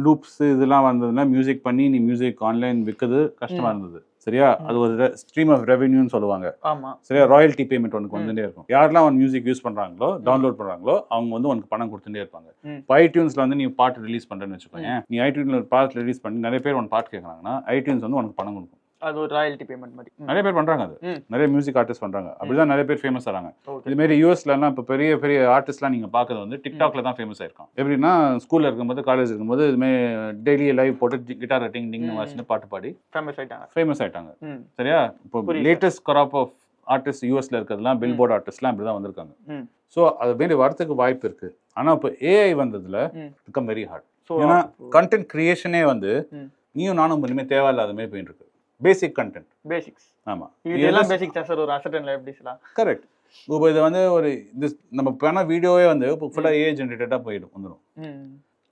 [SPEAKER 2] லூப்ஸ் இதெல்லாம் வந்ததுன்னா மியூசிக் பண்ணி நீ மியூசிக் ஆன்லைன் விற்கிறது கஷ்டமா
[SPEAKER 1] ம்.
[SPEAKER 2] இருந்தது. சரியா? அது ஒரு ஸ்ட்ரீம் ஆஃப் ரெவென்யூன்னு சொல்லுவாங்க. சரியா? ராயல்ட்டி பேமெண்ட் உனக்கு. வந்துட்டே இருக்கும். யாரெல்லாம் அவன் மியூசிக் யூஸ் பண்றாங்களோ டவுன்லோட் பண்றாங்களோ அவங்க வந்து உனக்கு பணம் கொடுத்துட்டே இருப்பாங்க. இப்போ ஐடியூன்ஸ்ல வந்து நீ பாட்டு ரிலீஸ் பண்றேன்னு வச்சுக்கோங்க நீ ஐடியூன்ல ஒரு பாட்டு ரிலீஸ் பண்ணி நிறைய பேர் உனக்கு பாட்டு கேட்கறாங்கன்னா ஐடியூன்ஸ் வந்து உனக்கு பணம் கொடுக்கும்.
[SPEAKER 1] அது ஒரு ராயல்ட்டி பேமெண்ட் மாதிரி.
[SPEAKER 2] நிறைய பேர் பண்றாங்க அது. நிறைய மியூசிக் ஆர்டிஸ்ட் பண்றாங்க. அப்படிதான் நிறைய பேர் ஃபேமஸ் ஆறாங்க. இது மாதிரி யூஎஸ்ல எல்லாம் இப்போ பெரிய பெரிய ஆர்டிஸ்ட்லாம் நீங்க பாக்குறது வந்து டிக்டாக்ல தான் ஃபேமஸ் ஆயிருக்கும் எப்படின்னா ஸ்கூல்ல இருக்கும்போது காலேஜ் இருக்கும்போது இதுமே டெய்லி லைவ் போட்டு கிட்டார் டிங் டிங்னு
[SPEAKER 1] ம்.
[SPEAKER 2] வாசின்னு பாட்டு பாடி
[SPEAKER 1] ஃபேமஸ் ஆயிட்டாங்க.
[SPEAKER 2] ஃபேமஸ் ஆயிட்டாங்க. சரியா? இப்போ. லேட்டஸ்ட் crop ஆஃப் ஆர்டிஸ்ட் யூஎஸ்ல இருக்கிறதுலாம் பில் போர்ட் ஆர்டிஸ்ட்லாம் இப்படி தான் வந்திருக்காங்க. ஸோ அது மாரி வரத்துக்கு வாய்ப்பு இருக்கு. ஆனா இப்போ ஏஐ வந்ததுல
[SPEAKER 1] ம்.
[SPEAKER 2] பிகம் வெரி ஹார்ட் ஏன்னா கண்டென்ட் கிரியேஷனே வந்து. நீயும் நானும் இனிமேல் தேவையில்லாத மாதிரி போயிட்டு இருக்கு. பேசிக் கண்டென்ட்
[SPEAKER 1] பேசிக்ஸ்
[SPEAKER 2] ஆமா.
[SPEAKER 1] இதெல்லாம் பேசிக் தான் சார் ஒரு அசட் எப்படிஸ்லாம்
[SPEAKER 2] கரெக்ட் இப்போ இது வந்து ஒரு இது நம்ம பண்ண வீடியோவே வந்து இப்போ ஃபுல்லாக ஏ ஜென்ரேட்டடாக போயிடும் வந்துடும்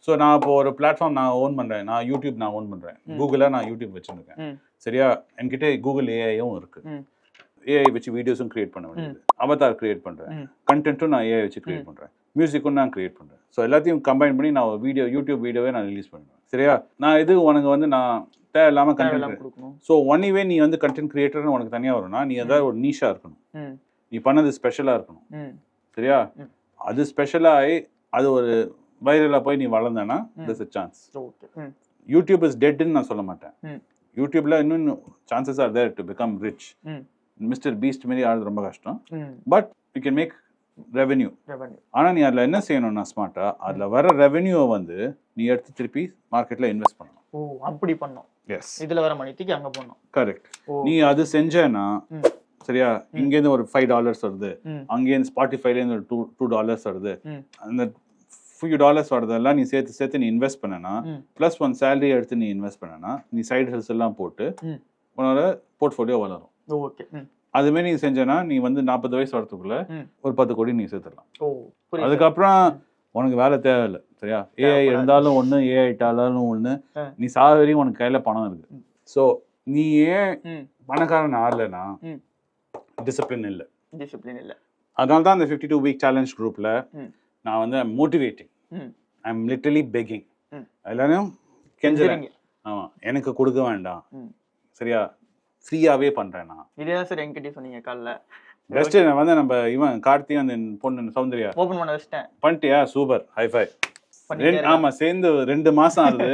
[SPEAKER 2] ஸோ நான் இப்போ ஒரு பிளாட்ஃபார்ம் நான் ஓன் பண்ணுறேன் நான் யூடியூப் நான் ஓன் பண்ணுறேன்
[SPEAKER 1] ம்.
[SPEAKER 2] கூகுளில் நான் யூடியூப் வச்சுருக்கேன். சரியா? என்கிட்ட கூகுள் ஏஐயும் இருக்கு. ஏஐ வச்சு வீடியோஸும் கிரியேட் பண்ண வேண்டியது. அவதார் கிரியேட் பண்ணுறேன். கண்டென்ட்டும் நான் ஏஐ வச்சு கிரியேட் பண்ணுறேன் மியூசிக்கும் நான் கிரியேட் பண்ணுறேன் ஸோ எல்லாத்தையும் கம்பைன் பண்ணி நான் வீடியோ யூடியூப் வீடியோவே நான் ரிலீஸ் பண்ணுவேன் சரியா? நான் இது உனக்கு வந்து நான்
[SPEAKER 1] தேவையில்லாம
[SPEAKER 2] கண்டென்ட் ஸோ ஒன் வே நீ வந்து கண்டென்ட் கிரியேட்டர்னு உனக்கு தனியாக வரும்னா நீ ஏதாவது ஒரு நீஷா இருக்கணும். நீ பண்ணது ஸ்பெஷலாக இருக்கணும். சரியா. அது ஸ்பெஷலாகி அது ஒரு வைரலாக போய் நீ
[SPEAKER 1] hmm.
[SPEAKER 2] there's a chance YouTube is டெட்னு நான் சொல்ல மாட்டேன். யூடியூப்ல இன்னும் chances are there to become rich Mister Beast மாரி ஆடுறது ரொம்ப கஷ்டம். But you can make revenue
[SPEAKER 1] revenue
[SPEAKER 2] ஆனால் நீ அதில் என்ன செய்யணும்னா ஸ்மார்ட்டாக அதில் வர ரெவென்யூவை வந்து நீ எடுத்து திருப்பி மார்க்கெட்டில் இன்வெஸ்ட் பண்ணணும்.
[SPEAKER 1] ஓ அப்படி பண்ணோம்
[SPEAKER 2] எஸ்
[SPEAKER 1] இதுல வர மணி தூக்கி அங்க போடணும்
[SPEAKER 2] கரெக்ட் நீ அது செஞ்சேன்னா. சரியா? இங்கேருந்து ஒரு ஃபைவ் டாலர்ஸ் வருது. அங்கேருந்து ஸ்பாட்டிஃபைலேருந்து ஒரு டூ டூ டாலர்ஸ் வருது. அந்த ஃபியூ டாலர்ஸ் வரதெல்லாம் நீ சேர்த்து சேர்த்து நீ இன்வெஸ்ட் பண்ணனா. ப்ளஸ் ஒன் சேலரி எடுத்து நீ இன்வெஸ்ட் பண்ணனா நீ சைடு ஹெல்ஸ் எல்லாம் போட்டு. உன்னோட போர்ட்ஃபோலியோ வளரும்.
[SPEAKER 1] ஓகே
[SPEAKER 2] அதுமாரி நீ செஞ்சனா நீ வந்து நாற்பது வயசு வரதுக்குள்ள
[SPEAKER 1] ம்.
[SPEAKER 2] ஒரு பத்து கோடி நீ சேர்த்துடலாம். அதுக்கப்புறம் உனக்கு வேலை தேவையில்லை சரியா ஏஐ. இருந்தாலும் ஒன்று ஏஐ டாலும் ஒன்று. நீ சாக வரையும் உனக்கு கையில் பணம் இருக்கு. ஸோ நீ ஏன் பணக்காரன் ஆகலைன்னா
[SPEAKER 1] ம்.
[SPEAKER 2] டிசிப்ளின் இல்லை
[SPEAKER 1] டிசிப்ளின் இல்ல
[SPEAKER 2] அதனால தான் இந்த ஃபிஃப்டி டூ வீக் சேலஞ்ச் குரூப்பில். நான் வந்து motivating I am literally begging. எல்லாரும் கெஞ்சுறேன் ஆமாம் எனக்கு கொடுக்க வேண்டாம். சரியா ஃப்ரீயாகவே பண்ணுறேன் நான்
[SPEAKER 1] இதே தான் சார் என்கிட்ட சொன்னீங்க காலைல
[SPEAKER 2] பெஸ்ட் வந்து நம்ம இவன் கார்த்தி அந்த பொண்ணு சௌந்தர்யா.
[SPEAKER 1] ஓபன் பண்ண வச்சிட்டேன்.
[SPEAKER 2] பண்ணிட்டியா? சூப்பர். ஹைஃபை
[SPEAKER 1] பண்ணிட்டே இருக்கேன்.
[SPEAKER 2] ஆமா சேர்ந்து ரெண்டு மாசம் ஆகுது.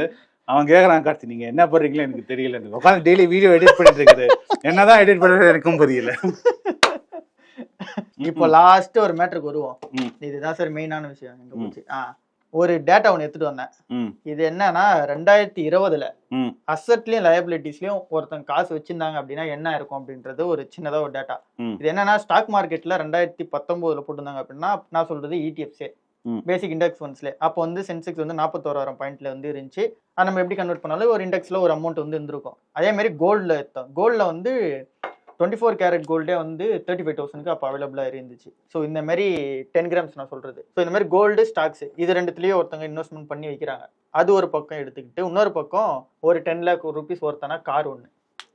[SPEAKER 2] அவன் கேக்குறான் கார்த்தி நீங்க என்ன பண்றீங்களோ எனக்கு தெரியல. உட்காந்து டெய்லி வீடியோ எடிட் பண்ணிட்டு இருக்குது. என்னதான் எடிட் பண்றது எனக்கும் புரியல.
[SPEAKER 1] இப்போ லாஸ்ட் ஒரு மேட்டருக்கு வருவோம். இதுதான் சார் மெயினான விஷயம். எங்க. போச்சு ஆ. ஒரு டேட்டா ஒன்று எடுத்துட்டு வந்தேன். இது என்னன்னா ரெண்டாயிரத்தி இருபதுல அசட்லயும் லயபிலிட்டிஸ்லயும் ஒருத்தங்க காசு வச்சிருந்தாங்க அப்படின்னா என்ன இருக்கும் அப்படின்றது ஒரு சின்னதா ஒரு டேட்டா. இது என்னன்னா ஸ்டாக் மார்க்கெட்ல ரெண்டாயிரத்தி பத்தொன்பதுல போட்டிருந்தாங்க அப்படின்னா நான் சொல்றது இடிஎஃப்ஸே. பேசிக் இண்டெக்ஸ் ஃபண்ட்ஸ்ல அப்போ வந்து சென்செக்ஸ் வந்து நாற்பத்தோராயிரம் பாயிண்ட்ல வந்து இருந்துச்சு. அது நம்ம எப்படி கன்வெர்ட் பண்ணாலும் ஒரு இண்டெக்ஸ்ல ஒரு அமௌண்ட் வந்து இருந்திருக்கும். அதே மாதிரி கோல்டில் எடுத்தோம். கோல்டில் வந்து டுவெண்ட்டி ஃபோர் கேரட் கோல்டே வந்து தேர்ட்டி ஃபைவ் தௌசண்ட்க்கு அப்போ அவைலபிளாக இருந்துச்சு. ஸோ இந்த மாதிரி டென் கிராம்ஸ் நான் சொல்கிறது ஸோ இந்த மாதிரி கோல்டு ஸ்டாக்ஸ் இது ரெண்டுத்துலேயும் ஒருத்தங்க இன்வெஸ்ட்மெண்ட் பண்ணி வைக்கிறாங்க. அது ஒரு பக்கம் எடுத்துக்கிட்டு இன்னொரு பக்கம் ஒரு டென் லேக் ருபீஸ் ஒருத்தனா கார் ஒன்று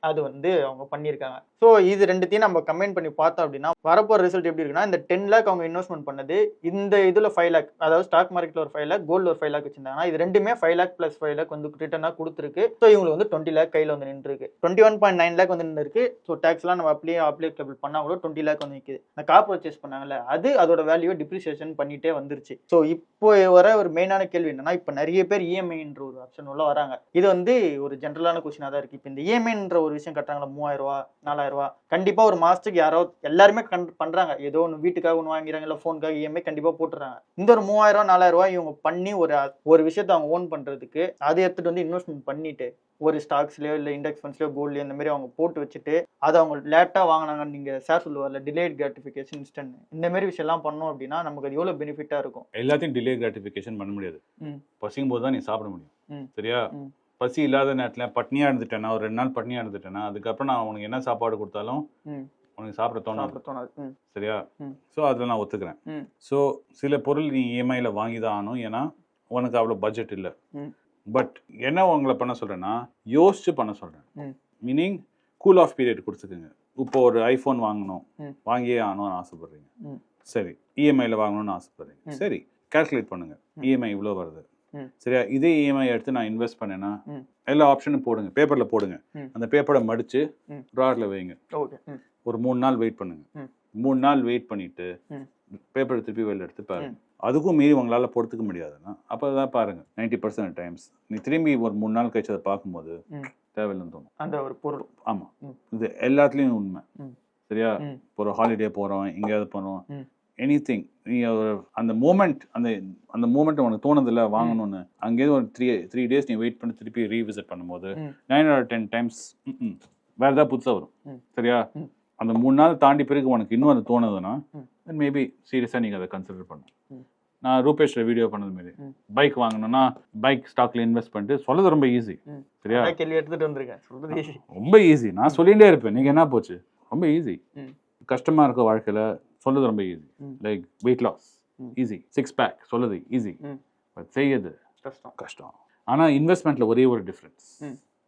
[SPEAKER 1] அது வந்து அவங்க பண்ணியிருக்காங்க. ஸோ இது ரெண்டுத்தையும் நம்ம கம்பைன் பண்ணி பார்த்தோம் அப்படின்னா வரப்போகிற ரிசல்ட் எப்படி இருக்குன்னா இந்த டென் லேக் அவங்க இன்வெஸ்ட்மெண்ட் பண்ணது இந்த இதில் ஃபைவ் லேக் அதாவது ஸ்டாக் மார்க்கெட்டில் ஒரு ஃபைவ் லேக் கோல்டு ஒரு ஃபைவ் லேக் வச்சிருந்தாங்கன்னா இது ரெண்டுமே five lakh plus five lakh வந்து ரிட்டர்னாக கொடுத்துருக்கு. ஸோ இவங்களுக்கு வந்து டுவெண்ட்டி லேக் கையில் வந்து நின்றுருக்கு. Twenty one point nine lakh வந்து நின்றுருக்கு. ஸோ டேக்ஸ்லாம் நம்ம அப்படியே அப்ளிகபிள் பண்ணால் கூட டுவெண்ட்டி லேக் வந்து நிற்குது இந்த கார் பர்ச்சேஸ் பண்ணாங்கல்ல அது அதோட வேல்யூ டிப்ரிசியேஷன் பண்ணிட்டே வந்துருச்சு. ஸோ இப்போ வர ஒரு மெயினான கேள்வி என்னன்னா இப்போ நிறைய பேர் இஎம்ஐன்ற ஒரு ஆப்ஷன் உள்ள வராங்க. இது வந்து ஒரு ஜென்ரலான கொஸ்டினாக தான் இருக்கு. இப்போ இந்த இஎம்ஐன்ற ஒரு விஷயம் கட்டுறாங்களா? நாலாயிரம் ரூபா கண்டிப்பா ஒரு மாசத்துக்கு யாரோ எல்லாருமே கண் பண்றாங்க. ஏதோ ஒன்று வீட்டுக்காக ஒன்று வாங்கிறாங்க இல்லை ஃபோனுக்காக இஎம்ஐ கண்டிப்பா போட்டுறாங்க. இந்த ஒரு மூவாயிரம் நாலாயிரம் ரூபாய் இவங்க பண்ணி ஒரு ஒரு விஷயத்தை அவங்க ஓன் பண்றதுக்கு அதை எடுத்துட்டு வந்து இன்வெஸ்ட்மெண்ட் பண்ணிட்டு ஒரு ஸ்டாக்ஸ்லயோ இல்லை இண்டெக்ஸ் ஃபண்ட்ஸ்லயோ கோல்ட்லயோ இந்த மாதிரி அவங்க போட்டு வச்சுட்டு அதை அவங்க லேட்டா வாங்கினாங்கன்னு நீங்க சார் சொல்லுவார்ல டிலேட் கிராட்டிஃபிகேஷன் இன்ஸ்டன்ட் இந்த மாதிரி விஷயம்லாம் பண்ணோம் அப்படின்னா நமக்கு அது எவ்வளவு பெனிஃபிட்டா இருக்கும்?
[SPEAKER 2] எல்லாத்தையும் டிலே கிராட்டிஃபிகேஷன் பண்ண முடியாது. பசிக்கும் போது தான் நீ சாப்பிட முடியும். சரியா. பசி இல்லாத நேரத்தில் பட்னியா இருந்துட்டேன்னா ஒரு ரெண்டு நாள் பட்னியா இருந்துட்டேன்னா அதுக்கப்புறம் நான் உனக்கு என்ன சாப்பாடு கொடுத்தாலும். உனக்கு சாப்பிட தோணாது
[SPEAKER 1] தோணாது
[SPEAKER 2] சரியா. ஸோ அதில் நான் ஒத்துக்கிறேன். ஸோ சில பொருள் நீ இஎம்ஐயில் வாங்கி தான் ஆகணும் ஏன்னா உனக்கு அவ்வளோ பட்ஜெட் இல்லை. பட் என்ன உங்களை பண்ண சொல்றேன்னா யோசிச்சு பண்ண சொல்றேன்
[SPEAKER 1] ம்.
[SPEAKER 2] மீனிங் கூல் ஆஃப் பீரியட் கொடுத்துக்குங்க இப்போ ஒரு ஐஃபோன் வாங்கணும். வாங்கியே ஆகணும்னு ஆசைப்படுறீங்க. சரி இஎம்ஐல வாங்கணும்னு ஆசைப்படுறீங்க. சரி கால்குலேட் பண்ணுங்க
[SPEAKER 1] ம்.
[SPEAKER 2] இஎம்ஐ இவ்வளோ வருது. சரியா? இதே இஎம்ஐ எடுத்து நான் இன்வெஸ்ட் பண்ணேன்னா. எல்லா ஆப்ஷனும் போடுங்க. பேப்பர்ல போடுங்க. அந்த பேப்பரை மடிச்சு
[SPEAKER 1] ம்.
[SPEAKER 2] ட்ரார்ல வைங்க. ஒரு மூணு நாள் வெயிட் பண்ணுங்க. மூணு நாள் வெயிட் பண்ணிட்டு. பேப்பர் திருப்பி வெளில எடுத்து பாருங்க. அதுக்கும் மீறி உங்களால பொறுத்துக்க முடியாதுன்னா அப்பதான் பாருங்க. நைன்டி பர்சன்ட் டைம்ஸ் நீ திரும்பி ஒரு மூணு நாள் கழிச்சு அதை பார்க்கும்போது. தேவையில்லைன்னு தோணும்.
[SPEAKER 1] அந்த ஒரு பொருள்.
[SPEAKER 2] ஆமா.
[SPEAKER 1] ம்.
[SPEAKER 2] இது எல்லாத்துலயும் உண்மை. சரியா? ஒரு ஹாலிடே போறோம் எங்கேயாவது போறோம்.
[SPEAKER 1] ம்.
[SPEAKER 2] எனி திங் நீ ஒரு அந்த மூமெண்ட் அந்த அந்த மூமெண்ட் உனக்கு தோணுதில்ல வாங்கணும்னு அங்கேயே ஒரு த்ரீ த்ரீ டேஸ் நீ வெயிட் பண்ணி திருப்பி ரீவிசிட் பண்ணும்போது. நைன் ஆர் டென் டைம்ஸ் வேற ஏதாவது புதுசாக வரும். சரியா. அந்த மூணு நாள் தாண்டி பிறகு உனக்கு இன்னும் அது தோணுதுன்னா. தென் மேபி சீரியஸாக நீங்கள் அதை கன்சிடர் பண்ணு
[SPEAKER 1] ம்.
[SPEAKER 2] நான் ரூபேஷ்ல வீடியோ பண்ணது மாரி. பைக் வாங்கணும்னா பைக் ஸ்டாக்ல இன்வெஸ்ட் பண்ணிட்டு சொல்றது ரொம்ப ஈஸி. சரியா
[SPEAKER 1] கேள்வி எடுத்துட்டு வந்திருக்கேன்.
[SPEAKER 2] ரொம்ப ஈஸி நான் சொல்லிகிட்டே இருப்பேன் நீங்க என்ன போச்சு ரொம்ப ஈஸி
[SPEAKER 1] ம்.
[SPEAKER 2] கஷ்டமா இருக்க வாழ்க்கையில சொல்லுது ரொம்ப easy. Like weight loss. Easy six pack சொல்லுது ஈஸி. பட் செய்யுது
[SPEAKER 1] கஷ்டம்.
[SPEAKER 2] கஷ்டம். ஆனா இன்வெஸ்ட்மெண்ட்ல ஒரே ஒரு டிஃப்ரென்ஸ்.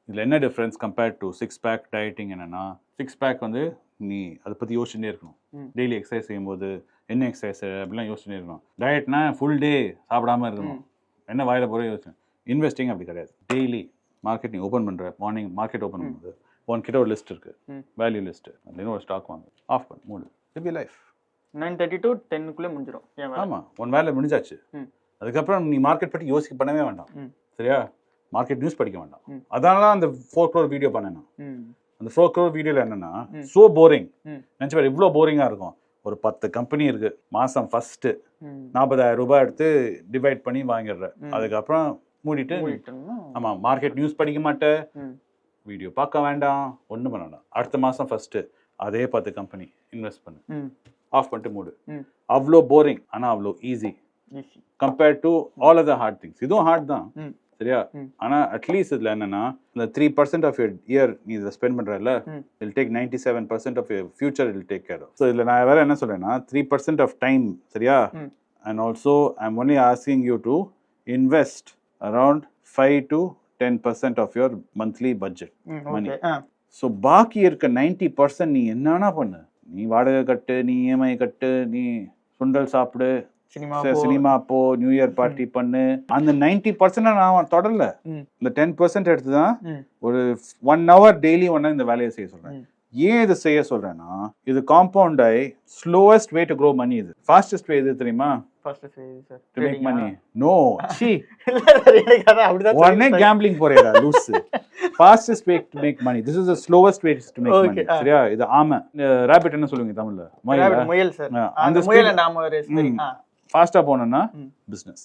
[SPEAKER 2] இதுல என்ன difference compared to six pack dieting என்னன்னா சிக்ஸ் பேக் வந்து நீ அதை பத்தி யோசிச்சுட்டே இருக்கணும். டெய்லி எக்ஸசைஸ் செய்யும்போது என்ன எக்ஸசைஸ் அப்படிலாம் யோசிச்சுட்டே இருக்கணும். டயட்னா ஃபுல் டே சாப்பிடாம இருக்கணும். என்ன வாயில போகிற யோசிச்சு இன்வெஸ்டிங் அப்படி கிடையாது. டெய்லி மார்க்கெட் நீ ஓப்பன் பண்ற மார்னிங் மார்க்கெட் ஓப்பன் பண்ணும்போது உன்கிட்ட ஒரு லிஸ்ட் இருக்கு.
[SPEAKER 1] ம்.
[SPEAKER 2] வேல்யூ லிஸ்ட் அப்படின்னு ஒரு ஸ்டாக் வாங்க. ஆஃப் பண்ணு மூணு இப்படி லைஃப்
[SPEAKER 1] நைன் தேர்ட்டி டு டென்னுக்குள்ளே முடிஞ்சிடும் ஏன் வேலை?
[SPEAKER 2] ஆமா உன் வேலை முடிஞ்சாச்சு. அதுக்கப்புறம் நீ மார்க்கெட் பற்றி யோசிக்க பண்ணவே வேண்டாம். சரியா மார்க்கெட் நியூஸ் படிக்க வேண்டாம். அதனால தான் அந்த ஃபோர் க்ரோர் வீடியோ பண்ணேன் நான்.
[SPEAKER 1] ம்
[SPEAKER 2] அந்த ஃபோர் க்ரோர் வீடியோல என்னன்னா. So boring. நினச்சி பாரு இவ்வளோ போரிங்கா இருக்கும் ஒரு பத்து கம்பெனி இருக்கு மாசம் ஃபர்ஸ்ட் நாற்பதாயிரம் ரூபாய் எடுத்து டிவைட் பண்ணி வாங்கிடுறேன். அதுக்கப்புறம் மூடிட்டு ஆமா மார்க்கெட் நியூஸ் படிக்க மாட்டேன் வீடியோ பார்க்க வேண்டாம் ஒன்றும் பண்ண வேண்டாம் அடுத்த மாதம் ஃபஸ்ட்டு அதே பத்து கம்பெனி இன்வெஸ்ட் பண்ணு ஆஃப் பண்ணிட்டு மூடு. அவ்வளோ போரிங் ஆனால் அவ்வளோ easy compared to all other hard things இதுவும் ஹார்ட் தான். சரியா
[SPEAKER 1] ம்.
[SPEAKER 2] ஆனால் அட்லீஸ்ட் இதில் என்னன்னா இந்த three percent of your year நீ இதை ஸ்பெண்ட் பண்ணுறல
[SPEAKER 1] ம்.
[SPEAKER 2] I'll take ninety seven percent of your future I'll take care so இதில் நான் வேற என்ன சொல்றேன்னா த்ரீ பர்சன்ட் ஆஃப் டைம் சரியா. And also I am only asking you to invest around five to ten percent of your monthly budget
[SPEAKER 1] hmm
[SPEAKER 2] Money.
[SPEAKER 1] Okay ah
[SPEAKER 2] so பாக்கி இருக்க ninety percent நீ என்னன்னா பண்ணு? நீ வாடகை கட்டு நீ இஎம்ஐ கட்டு நீ சுண்டல் சாப்பிடு
[SPEAKER 1] சினிமா
[SPEAKER 2] போ. நியூ இயர் பார்ட்டி பண்ணு. அந்த நைன்டி பர்சன்ட் நான் தொடரல. இந்த டென் பர்சன்ட் எடுத்து தான்
[SPEAKER 1] ம்.
[SPEAKER 2] ஒரு ஒன் ஹவர் டெய்லி ஒன்னா இந்த வேலையை செய்ய சொல்றேன். ஏன் இது செய்ய சொல்றேன்னா இது காம்பவுண்ட் ஆகி slowest way to grow money இது. ஃபாஸ்டஸ்ட் வே எது தெரியுமா?
[SPEAKER 1] ஃபர்ஸ்ட் சரி sir
[SPEAKER 2] to make money no see உடனே. Gambling போறேடா lose fastest way to make money this is the slowest way to make money
[SPEAKER 1] Okay, ah.
[SPEAKER 2] சரியா? இது ஆமை. Rapid என்ன சொல்லுவீங்க தமிழ்ல? மயிலா?
[SPEAKER 1] சார் அந்த முயல் நாம
[SPEAKER 2] ஃபாஸ்டா போனோம்னா. பிசினஸ்.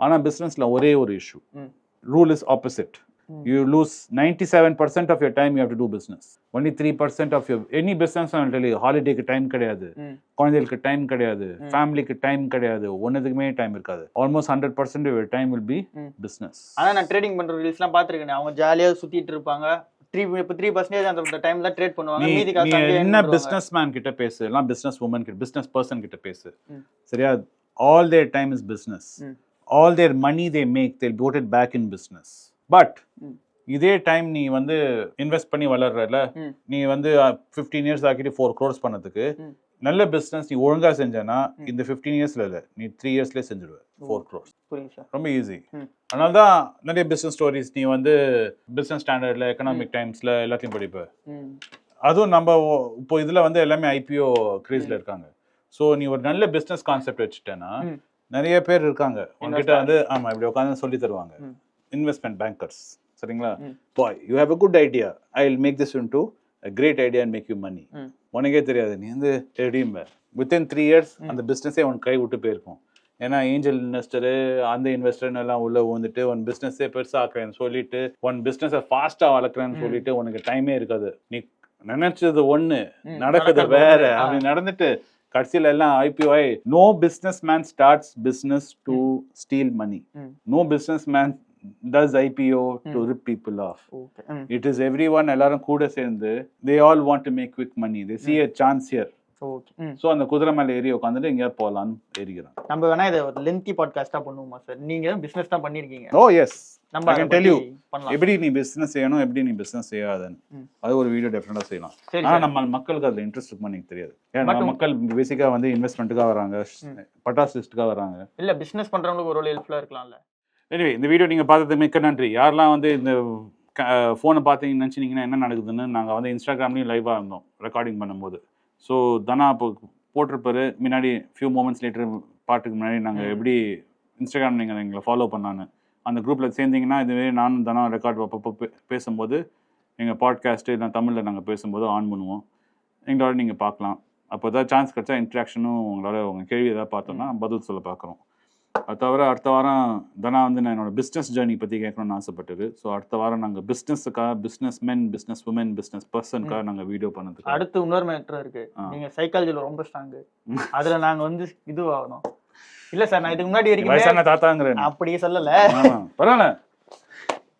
[SPEAKER 2] ஆனா பிசினஸ்ல ஒரே ஒரு issue. Rule is opposite you lose ninety seven percent of your time you have to do business only three percent of your any business ஹாலிடேக்கு time கிடையாது.
[SPEAKER 1] ம்.
[SPEAKER 2] குழந்தைகளுக்கு டைம் கிடையாது. ஃபேமிலிக்கு டைம் கிடையாது. ஒன்னதுக்குமே டைம் இருக்காது. Almost hundred percent your time will be. Business
[SPEAKER 1] ஆனா நான் trading பண்ற ரீல்ஸ்லாம் பாத்துருக்கேன் அவங்க ஜாலியா சுத்திட்டு இருப்பாங்க. த்ரீ இப்போ த்ரீ பர்சன்டேஜ் அந்த டைம்ல ட்ரேட் பண்ணுவாங்க. மீதி காசு
[SPEAKER 2] என்ன. பிசினஸ் மேன் கிட்ட பேசு எல்லாம் பிசினஸ் உமன் கிட்ட பிசினஸ் பர்சன் கிட்ட பேசு.
[SPEAKER 1] ம்.
[SPEAKER 2] சரியா? All their time is business. All their money they make they put it back in business but. இதே டைம் நீ வந்து இன்வெஸ்ட் பண்ணி வளர்றல. நீ வந்து ஃபிஃப்டீன் இயர்ஸ் ஆக்கிட்டு ஃபோர் க்ரோர்ஸ் பண்ணதுக்கு. நல்ல பிசினஸ் நீ ஒழுங்கா செஞ்சேன்னா
[SPEAKER 1] ம்.
[SPEAKER 2] இந்த ஃபிஃப்டீன் இயர்ஸ்ல இல்ல நீ த்ரீ இயர்ஸ்லேயே செஞ்சுடுவ ஃபோர் க்ரோர்ஸ் ரொம்ப ஈஸி. அதனால தான் நிறைய பிசினஸ் ஸ்டோரிஸ் நீ வந்து பிசினஸ் ஸ்டாண்டர்ட்ல எக்கனாமிக் டைம்ஸ்ல எல்லாத்தையும் படிப்ப அதுவும் நம்ம இப்போ இதுல வந்து எல்லாமே ஐபிஓ கிரீஸ்ல இருக்காங்க ஸோ நீ ஒரு நல்ல பிசினஸ் கான்செப்ட் வச்சுட்டேன்னா. நிறைய பேர் இருக்காங்க உங்ககிட்ட. வந்து ஆமா இப்படி உட்காந்து சொல்லி தருவாங்க. இன்வெஸ்ட்மெண்ட் பேங்கர்ஸ் சரிங்களா. Boy you have a good idea I will make this into great idea and make you money
[SPEAKER 1] hmm.
[SPEAKER 2] உனக்கே தெரியாது நீ வந்து எப்படியும் வித்தின் த்ரீ இயர்ஸ். அந்த பிஸ்னஸே உன் கை விட்டு போயிருக்கும் ஏன்னா ஏஞ்சல் இன்வெஸ்டரு அந்த இன்வெஸ்டர்னு எல்லாம் உள்ள வந்துட்டு உன் பிஸ்னஸே பெருசாக்குறேன்னு சொல்லிட்டு உன் பிஸ்னஸை ஃபாஸ்டா வளர்க்குறேன்னு. சொல்லிட்டு உனக்கு டைமே இருக்காது நீ நினைச்சது
[SPEAKER 1] ம்.
[SPEAKER 2] நடக்குது வேற. அப்படி நடந்துட்டு கடைசியில எல்லாம் IPO no business man starts business to steal money. No business man does IPO to. Rip people off it is every one எல்லாரும் கூட சேர்ந்து they all want to make quick money they see a chance
[SPEAKER 1] hmm
[SPEAKER 2] so அந்த குதிரை மேலே ஏறி உட்காந்துட்டு எங்கேயாவது போகலான்னு ஏறிக்கிறான்.
[SPEAKER 1] நம்ம வேணா இதை ஒரு லென்த்தி பாட்காஸ்டா பண்ணுவோமா சார் நீங்க பிசினஸ் தான் பண்ணிருக்கீங்க.
[SPEAKER 2] ஓ எஸ்
[SPEAKER 1] நம்ம
[SPEAKER 2] I
[SPEAKER 1] அதை
[SPEAKER 2] can tell you.
[SPEAKER 1] பத்தி பண்ணலாம்.
[SPEAKER 2] எப்படி நீ பிசினஸ் செய்யணும் எப்படி நீ பிசினஸ் செய்யாதன்னு.
[SPEAKER 1] ம்.
[SPEAKER 2] அது ஒரு வீடியோ டெஃபினட்டாக செய்யலாம். ஆனா நம்ம மக்களுக்கு அதுல இன்ட்ரெஸ்ட் இருக்குமா எனக்கு தெரியாது. ஏன்னா மக்கள் பேசிக்கா வந்து இன்வெஸ்ட்மெண்ட்டுக்காக வராங்க பட்டாசு லிஸ்ட்டுக்காக வராங்க.
[SPEAKER 1] இல்ல பிசினஸ் பண்றவங்களுக்கு ஒரு ஹெல்ப்ஃபுல்லா இருக்கலாம்ல.
[SPEAKER 2] எனிவே இந்த வீடியோ நீங்கள் பார்த்தது மிக்க நன்றி. யாரெல்லாம் வந்து இந்த ஃபோனை பார்த்தீங்கன்னு நினச்சிங்கன்னா என்ன நடக்குதுன்னு நாங்கள் வந்து இன்ஸ்டாகிராம்லேயும் லைவாக இருந்தோம் ரெக்கார்டிங் பண்ணும்போது. ஸோ தனா இப்போ போட்டிருப்பாரு. முன்னாடி ஃபியூ மூமெண்ட்ஸ் லேட்டர் பாட்டுக்கு முன்னாடி நாங்கள். எப்படி இன்ஸ்டாகிராம் நீங்கள் எங்களை ஃபாலோ பண்ணான்னு. அந்த குரூப்பில் சேர்ந்தீங்கன்னா இதுவே நானும் தனா ரெக்கார்ட் அப்பப்போ பேசும்போது எங்கள் பாட்காஸ்ட்டு இல்லை தமிழில் நாங்கள் பேசும்போது ஆன் பண்ணுவோம். எங்களோட நீங்கள் பார்க்கலாம். அப்போ ஏதாவது சான்ஸ் கிடைச்சா இன்ட்ராக்ஷனும் உங்களால் உங்கள் கேள்வி ஏதாவது பார்த்தோம்னா பதில் சொல்ல பார்க்குறோம். அது தவிர அடுத்த வாரம் தனா வந்து நான் என்னோட பிஸ்னஸ் ஜேர்னி பற்றி கேட்கணும்னு ஆசைப்பட்டது. ஸோ அடுத்த வாரம் நாங்கள் பிஸ்னஸுக்காக business men business woman business பர்சனுக்காக நாங்கள் வீடியோ பண்ணதுக்கு
[SPEAKER 1] அடுத்து இன்னொரு மேட்டர் இருக்கு.
[SPEAKER 2] ஆ.
[SPEAKER 1] நீங்க சைக்காலஜில ரொம்ப ஸ்ட்ராங் அதுல நாங்க வந்து இது ஆகணும் இல்ல சார் நான் இதுக்கு முன்னாடி வரைக்கும்
[SPEAKER 2] வயசான தாத்தாங்கிறேன்.
[SPEAKER 1] அப்படியே சொல்லல.
[SPEAKER 2] பரவாயில்ல.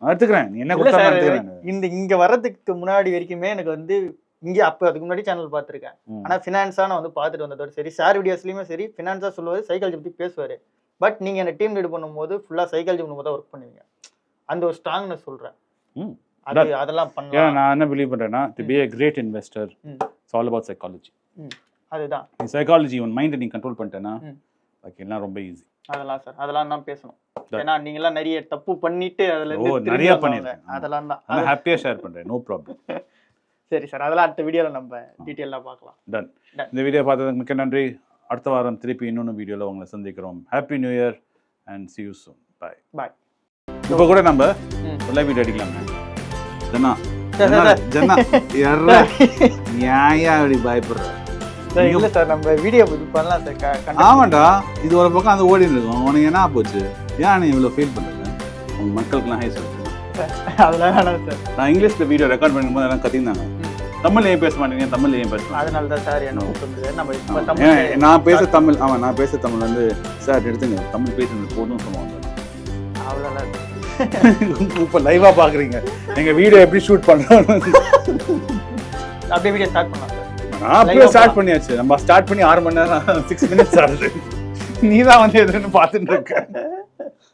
[SPEAKER 2] எடுத்துக்கிறேன். என்ன எடுத்துக்கிறேன்.
[SPEAKER 1] இந்த இங்க வர்றதுக்கு முன்னாடி வரைக்குமே எனக்கு வந்து இங்க அப்ப அதுக்கு முன்னாடி சேனல் பார்த்திருக்கேன். ஆனா ஃபினான்ஸா நான் வந்து பார்த்துட்டு வந்ததோட சரி சார் வீடியோஸ்லயுமே சரி ஃபினான்ஸா சொல்லுவாரு சைக்காலஜி பத்தி பேசுவாரு. பட் நீங்க என்ன டீம் லீட் பண்ணும்போது ஃபுல்லா சைக்காலஜி பண்ணும்போது தான் ஒர்க் பண்ணுவீங்க. அந்த ஒரு ஸ்ட்ராங்னஸ் சொல்றேன். அது அதெல்லாம் பண்ணலாம்.
[SPEAKER 2] நான் என்ன பிலீவ் பண்ணுறேன்னா to be a great investor. It's all about psychology
[SPEAKER 1] அதுதான்.
[SPEAKER 2] நீ சைக்காலஜி உன் மைண்டை நீ கண்ட்ரோல் பண்ணிட்டேன்னா
[SPEAKER 1] ம்.
[SPEAKER 2] ஓகே எல்லாம் ரொம்ப ஈஸி
[SPEAKER 1] அதெல்லாம் சார் அதெல்லாம் தான் பேசணும். ஏன்னா நீங்க எல்லாம் நிறைய தப்பு பண்ணிட்டு அதுல
[SPEAKER 2] நிறைய. பண்ணிருக்கேன்.
[SPEAKER 1] அதெல்லாம் தான்.
[SPEAKER 2] நான் ஹாப்பியாக ஷேர் பண்ணுறேன் நோ ப்ராப்ளம்
[SPEAKER 1] சரி சார் அதெல்லாம் அடுத்த வீடியோல நம்ம டீட்டெயிலாக பார்க்கலாம்.
[SPEAKER 2] டன். இந்த வீடியோ பார்த்ததுக்கு மிக்க நன்றி. அடுத்த வாரம் திருப்பி இன்னொன்று வீடியோவில் உங்களை சந்திக்கிறோம். Happy new year and see you soon. Bye
[SPEAKER 1] bye
[SPEAKER 2] இப்போ கூட நம்ம லைவ் வீடியோ அடிக்கலாமே.
[SPEAKER 1] சார்.
[SPEAKER 2] ஜன்னா எர்ரா நியாயா அப்படி பயப்படுற.
[SPEAKER 1] இல்ல சார் நம்ம வீடியோ இது பண்ணலாம் சார்.
[SPEAKER 2] ஆமாண்டா இது ஒரு பக்கம் அந்த ஓடி இருக்கும். உனக்கு என்ன போச்சு? ஏன் நீ இவ்வளோ ஃபீல் பண்ணுற உங்க மக்களுக்குலாம் ஹை சொல்லுங்க
[SPEAKER 1] அதெல்லாம் வேணாம் சார்.
[SPEAKER 2] நான் இங்கிலீஷில் வீடியோ ரெக்கார்ட் பண்ணும்போது எல்லாம் கத்திருந்தாங்க தமிழ்ல ஏன் பேச மாட்டேங்க தமிழ்ல ஏன் பேச
[SPEAKER 1] அதனால தான் சார் என்ன கூப்பிட்டு நம்ம இப்ப தமிழ்
[SPEAKER 2] நான் பேச தமிழ் ஆமாம் நான் பேச தமிழ் வந்து சார் எடுத்துங்க தமிழ் பேசுறது போதும் சொல்லுவாங்க.
[SPEAKER 1] அவ்வளோதான்
[SPEAKER 2] இப்போ லைவா பாக்குறீங்க. எங்க வீடியோ எப்படி ஷூட் பண்றோம்
[SPEAKER 1] அப்படியே வீடியோ ஸ்டார்ட் பண்ணலாம்
[SPEAKER 2] நான் அப்படியே ஸ்டார்ட் பண்ணியாச்சு. நம்ம ஸ்டார்ட் பண்ணி ஆறு மணி நேரம் சிக்ஸ் மினிட்ஸ் ஆகுது. நீ தான் வந்து எதுன்னு பார்த்துட்டு இருக்க.